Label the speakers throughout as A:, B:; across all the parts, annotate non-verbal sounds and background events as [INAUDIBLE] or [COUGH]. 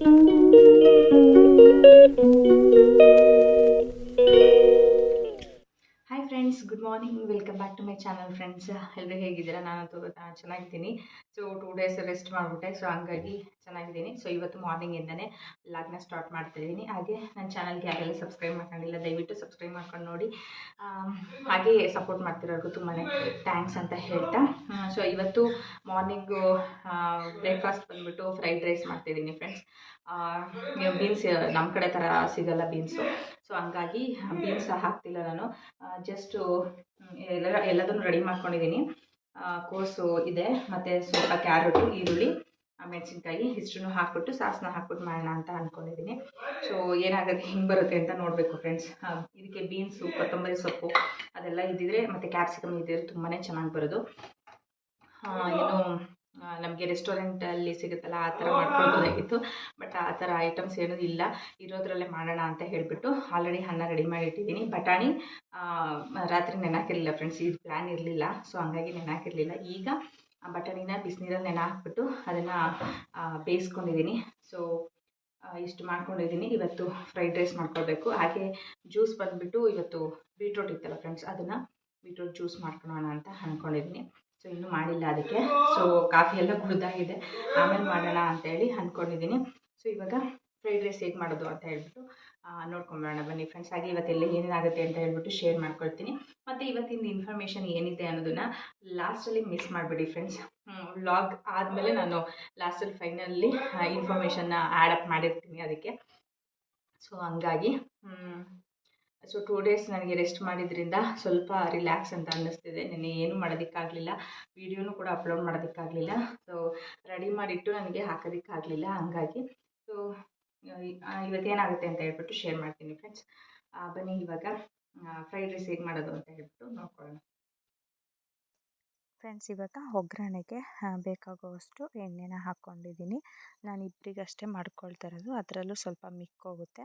A: Hi friends good morning welcome back to my channel friends ಎಲ್ಲರೂ ಹೇಗಿದ್ದೀರಾ? ನಾನಂತೂ ಚೆನ್ನಾಗಿದ್ದೀನಿ. ಸೊ ಟೂ ಡೇಸ್ ರೆಸ್ಟ್ ಮಾಡಿಬಿಟ್ಟೆ. ಸೊ ಹಂಗಾಗಿ ಚೆನ್ನಾಗಿದ್ದೀನಿ. ಸೊ ಇವತ್ತು ಮಾರ್ನಿಂಗಿಂದನೇ ಲಾಗ್ನ ಸ್ಟಾರ್ಟ್ ಮಾಡ್ತಾಯಿದ್ದೀನಿ ಹಾಗೆ ನನ್ನ ಚಾನಲ್ಗೆ ಯಾರೆಲ್ಲ ಸಬ್ಸ್ಕ್ರೈಬ್ ಮಾಡ್ಕೊಂಡಿಲ್ಲ, ದಯವಿಟ್ಟು ಸಬ್ಸ್ಕ್ರೈಬ್ ಮಾಡ್ಕೊಂಡು ನೋಡಿ. ಹಾಗೆ ಸಪೋರ್ಟ್ ಮಾಡ್ತಿರೋರ್ಗೂ ತುಂಬಾ ಥ್ಯಾಂಕ್ಸ್ ಅಂತ ಹೇಳ್ತಾ. ಸೊ ಇವತ್ತು ಮಾರ್ನಿಂಗು ಬ್ರೇಕ್ಫಾಸ್ಟ್ ಬಂದುಬಿಟ್ಟು ಫ್ರೈಡ್ ರೈಸ್ ಮಾಡ್ತಿದ್ದೀನಿ ಫ್ರೆಂಡ್ಸ್ ಬೀನ್ಸ್ ನಮ್ಮ ಕಡೆ ಥರ ಸಿಗಲ್ಲ ಬೀನ್ಸು ಸೊ ಹಂಗಾಗಿ ಬೀನ್ಸ್ ಹಾಕ್ತಿಲ್ಲ ನಾನು. ಜಸ್ಟು ಎಲ್ಲ ಎಲ್ಲದನ್ನು ರೆಡಿ ಮಾಡ್ಕೊಂಡಿದ್ದೀನಿ ಕೋಸು ಇದೆ, ಮತ್ತು ಸ್ವಲ್ಪ ಕ್ಯಾರೆಟು ಈರುಳ್ಳಿ ಮೆಣಸಿನ್ಕಾಯಿ, ಇಷ್ಟನ್ನು ಹಾಕ್ಬಿಟ್ಟು ಸಾಸ್ನ ಹಾಕ್ಬಿಟ್ಟು ಮಾಡೋಣ ಅಂತ ಅಂದ್ಕೊಂಡಿದ್ದೀನಿ ಸೊ ಏನಾಗುತ್ತೆ, ಹಿಂಗೆ ಬರುತ್ತೆ ಅಂತ ನೋಡಬೇಕು ಫ್ರೆಂಡ್ಸ್ ಇದಕ್ಕೆ ಬೀನ್ಸು ಕೊತ್ತಂಬರಿ ಸೊಪ್ಪು, ಅದೆಲ್ಲ ಇದ್ದಿದ್ರೆ ಮತ್ತು ಕ್ಯಾಪ್ಸಿಕಮ್ ಇದ್ದಿದ್ರೆ ತುಂಬಾ ಚೆನ್ನಾಗಿ ಬರೋದು. ಏನು ನಮಗೆ ರೆಸ್ಟೋರೆಂಟಲ್ಲಿ ಸಿಗುತ್ತಲ್ಲ ಆ ಥರ ಮಾಡ್ಕೊಳ್ಬೋದಾಗಿತ್ತು. ಬಟ್ ಆ ಥರ ಐಟಮ್ಸ್ ಏನೂ ಇಲ್ಲ. ಇರೋದ್ರಲ್ಲೇ ಮಾಡೋಣ ಅಂತ ಹೇಳಿಬಿಟ್ಟು ಆಲ್ರೆಡಿ ಅನ್ನ ರೆಡಿ ಮಾಡಿ ಇಟ್ಟಿದ್ದೀನಿ ಬಟಾಣಿ ರಾತ್ರಿ ನೆನಾಕಿರಲಿಲ್ಲ ಫ್ರೆಂಡ್ಸ್ ಇದು ಪ್ಲ್ಯಾನ್ ಇರಲಿಲ್ಲ. ಸೊ ಹಂಗಾಗಿ ನೆನಾಕಿರಲಿಲ್ಲ. ಈಗ ಆ ಬಟಾಣಿನ ಬಿಸಿನೀರಲ್ಲಿ ನೆನೆ ಹಾಕ್ಬಿಟ್ಟು ಅದನ್ನು ಬೇಯಿಸ್ಕೊಂಡಿದ್ದೀನಿ. ಸೊ ಇಷ್ಟು ಮಾಡ್ಕೊಂಡಿದ್ದೀನಿ. ಇವತ್ತು ಫ್ರೈಡ್ ರೈಸ್ ಮಾಡ್ಕೊಳ್ಬೇಕು. ಹಾಗೆ ಜ್ಯೂಸ್ ಬಂದುಬಿಟ್ಟು ಇವತ್ತು ಬೀಟ್ರೋಟ್ ಇತ್ತಲ್ಲ ಫ್ರೆಂಡ್ಸ್ ಅದನ್ನು ಬೀಟ್ರೋಟ್ ಜ್ಯೂಸ್ ಮಾಡ್ಕೊಳೋಣ ಅಂತ ಅಂದ್ಕೊಂಡಿದ್ದೀನಿ ಸೊ ಇನ್ನೂ ಮಾಡಿಲ್ಲ ಅದಕ್ಕೆ. ಸೊ ಕಾಫಿ ಎಲ್ಲ ಕುಡ್ದಾಗಿದೆ. ಆಮೇಲೆ ಮಾಡೋಣ ಅಂತೇಳಿ ಅಂದ್ಕೊಂಡಿದ್ದೀನಿ. ಸೊ ಇವಾಗ ಫ್ರೈಡ್ ರೈಸ್ ಹೇಗೆ ಮಾಡೋದು ಅಂತ ಹೇಳ್ಬಿಟ್ಟು ನೋಡ್ಕೊಂಬೋಣ ಬನ್ನಿ ಫ್ರೆಂಡ್ಸ್ ಹಾಗೆ ಇವತ್ತೆಲ್ಲ ಏನೇನಾಗುತ್ತೆ ಅಂತ ಹೇಳ್ಬಿಟ್ಟು ಶೇರ್ ಮಾಡ್ಕೊಳ್ತೀನಿ. ಮತ್ತು ಇವತ್ತಿನ ಇನ್ಫಾರ್ಮೇಷನ್ ಏನಿದೆ ಅನ್ನೋದನ್ನು ಲಾಸ್ಟಲ್ಲಿ ಮಿಸ್ ಮಾಡಿಬಿಡಿ ಫ್ರೆಂಡ್ಸ್ ವ್ಲಾಗ್ ಆದಮೇಲೆ ನಾನು ಲಾಸ್ಟಲ್ಲಿ ಫೈನಲ್ಲಿ ಇನ್ಫಾರ್ಮೇಷನ್ನ ಅಪ್ ಮಾಡಿರ್ತೀನಿ ಅದಕ್ಕೆ. ಸೊ ಹಂಗಾಗಿ ಸೊ ಟೂ ಡೇಸ್ ನನಗೆ ರೆಸ್ಟ್ ಮಾಡಿದ್ರಿಂದ ಸ್ವಲ್ಪ ರಿಲ್ಯಾಕ್ಸ್ ಅಂತ ಅನ್ನಿಸ್ತಿದೆ. ನೆನ್ನೆ ಏನು ಮಾಡೋದಕ್ಕಾಗಲಿಲ್ಲ. ವೀಡಿಯೋನು ಕೂಡ ಅಪ್ಲೋಡ್ ಮಾಡೋದಕ್ಕಾಗಲಿಲ್ಲ. ಸೊ ರೆಡಿ ಮಾಡಿಟ್ಟು ನನಗೆ ಹಾಕೋದಕ್ಕಾಗಲಿಲ್ಲ. ಹಂಗಾಗಿ ಸೊ ಇವತ್ತೇನಾಗುತ್ತೆ ಅಂತ ಹೇಳ್ಬಿಟ್ಟು ಶೇರ್ ಮಾಡ್ತೀನಿ ಫ್ರೆಂಡ್ಸ್ ಬನ್ನಿ ಇವಾಗ ಫ್ರೈಡ್ ರೈಸ್ ಹೇಗೆ ಮಾಡೋದು ಅಂತ ಹೇಳ್ಬಿಟ್ಟು ನೋಡ್ಕೊಳ್ಳೋಣ.
B: ಫ್ರೆಂಡ್ಸ್ ಇವಾಗ ಒಗ್ಗರಣೆಗೆ ಬೇಕಾಗುವಷ್ಟು ಎಣ್ಣೆನ ಹಾಕ್ಕೊಂಡಿದ್ದೀನಿ. ನಾನು ಇಬ್ಬರಿಗಷ್ಟೇ ಮಾಡ್ಕೊಳ್ತಾ ಇರೋದು. ಅದರಲ್ಲೂ ಸ್ವಲ್ಪ ಮಿಕ್ಕೋಗುತ್ತೆ.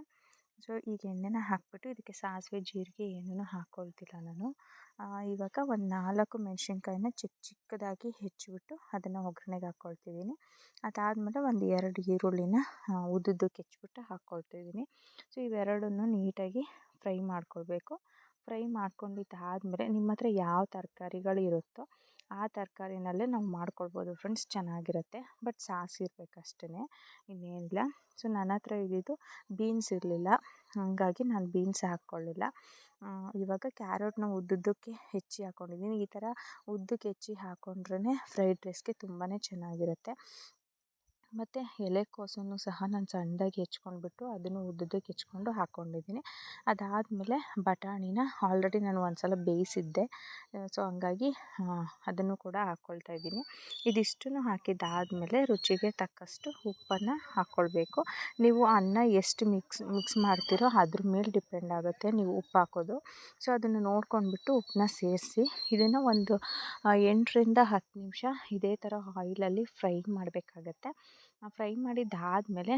B: ಸೊ, ಈಗ ಎಣ್ಣೆನ ಹಾಕ್ಬಿಟ್ಟು ಇದಕ್ಕೆ ಸಾಸಿವೆ, ಜೀರಿಗೆ ಏನೂ ಹಾಕ್ಕೊಳ್ತಿಲ್ಲ ನಾನು. ಇವಾಗ ಒಂದು ನಾಲ್ಕು ಮೆಣಸಿನ್ಕಾಯಿನ ಚಿಕ್ಕ ಚಿಕ್ಕದಾಗಿ ಹೆಚ್ಚಿಬಿಟ್ಟು ಅದನ್ನು ಒಗ್ಗರಣೆಗೆ ಹಾಕ್ಕೊಳ್ತಿದ್ದೀನಿ ಅದಾದಮೇಲೆ ಒಂದು ಎರಡು ಈರುಳ್ಳಿನ ಉದ್ದುದ್ದು ಕೆಚ್ಚಿಬಿಟ್ಟು ಹಾಕ್ಕೊಳ್ತಿದ್ದೀನಿ ಸೊ, ಇವೆರಡನ್ನು ನೀಟಾಗಿ ಫ್ರೈ ಮಾಡ್ಕೊಳ್ಬೇಕು. ಫ್ರೈ ಮಾಡ್ಕೊಂಡಿದ್ದಾದಮೇಲೆ ನಿಮ್ಮ ಹತ್ರ ಯಾವ ತರಕಾರಿಗಳು ಇರುತ್ತೋ ಆ ತರಕಾರಿನಲ್ಲೇ ನಾವು ಮಾಡ್ಕೊಳ್ಬೋದು. ಫ್ರೆಂಡ್ಸ್, ಚೆನ್ನಾಗಿರುತ್ತೆ. ಬಟ್ ಸಾಸ್ ಇರಬೇಕಷ್ಟೇ ಇನ್ನೇನಿಲ್ಲ. ಸೊ, ನನ್ನ ಹತ್ರ ಇದ್ದಿದ್ದು ಬೀನ್ಸ್ ಇರಲಿಲ್ಲ. ಹಾಗಾಗಿ ನಾನು ಬೀನ್ಸ್ ಹಾಕ್ಕೊಳ್ಳಿಲ್ಲ. ಇವಾಗ ಕ್ಯಾರೆಟ್ನ ಉದ್ದುದ್ದಕ್ಕೆ ಹೆಚ್ಚಿ ಹಾಕ್ಕೊಂಡಿದ್ದೀನಿ ಈ ಥರ ಉದ್ದಕ್ಕೆ ಹೆಚ್ಚಿ ಹಾಕ್ಕೊಂಡ್ರೇ ಫ್ರೈಡ್ ರೈಸ್ಗೆ ತುಂಬಾ ಚೆನ್ನಾಗಿರುತ್ತೆ. ಮತ್ತು ಎಲೆಕೋಸನ್ನು ಸಹ ನಾನು ಸಣ್ಣದಾಗಿ ಹೆಚ್ಕೊಂಡ್ಬಿಟ್ಟು ಅದನ್ನು ಉದ್ದುದ್ದಕ್ಕೆ ಹೆಚ್ಕೊಂಡು ಹಾಕ್ಕೊಂಡಿದ್ದೀನಿ. ಅದಾದಮೇಲೆ ಬಟಾಣಿನ ಆಲ್ರೆಡಿ ನಾನು ಒಂದು ಸಲ ಬೇಯಿಸಿದ್ದೆ ಸೊ ಹಂಗಾಗಿ ಅದನ್ನು ಕೂಡ ಹಾಕ್ಕೊಳ್ತಾ ಇದ್ದೀನಿ. ಇದಿಷ್ಟನ್ನು ಹಾಕಿದ್ದಾದಮೇಲೆ ರುಚಿಗೆ ತಕ್ಕಷ್ಟು ಉಪ್ಪನ್ನು ಹಾಕ್ಕೊಳ್ಬೇಕು. ನೀವು ಅನ್ನ ಎಷ್ಟು ಮಿಕ್ಸ್ ಮಿಕ್ಸ್ ಮಾಡ್ತೀರೋ ಅದ್ರ ಮೇಲೆ ಡಿಪೆಂಡ್ ಆಗುತ್ತೆ ನೀವು ಉಪ್ಪು ಹಾಕೋದು. ಸೊ ಅದನ್ನು ನೋಡ್ಕೊಂಡ್ಬಿಟ್ಟು ಉಪ್ಪನ್ನ ಸೇರಿಸಿ, ಇದನ್ನು ಒಂದು ಎಂಟರಿಂದ ಹತ್ತು ನಿಮಿಷ ಇದೇ ಥರ ಆಯಿಲಲ್ಲಿ ಫ್ರೈ ಮಾಡಬೇಕಾಗತ್ತೆ. ಫ್ರೈ ಮಾಡಿದ್ದಾದಮೇಲೆ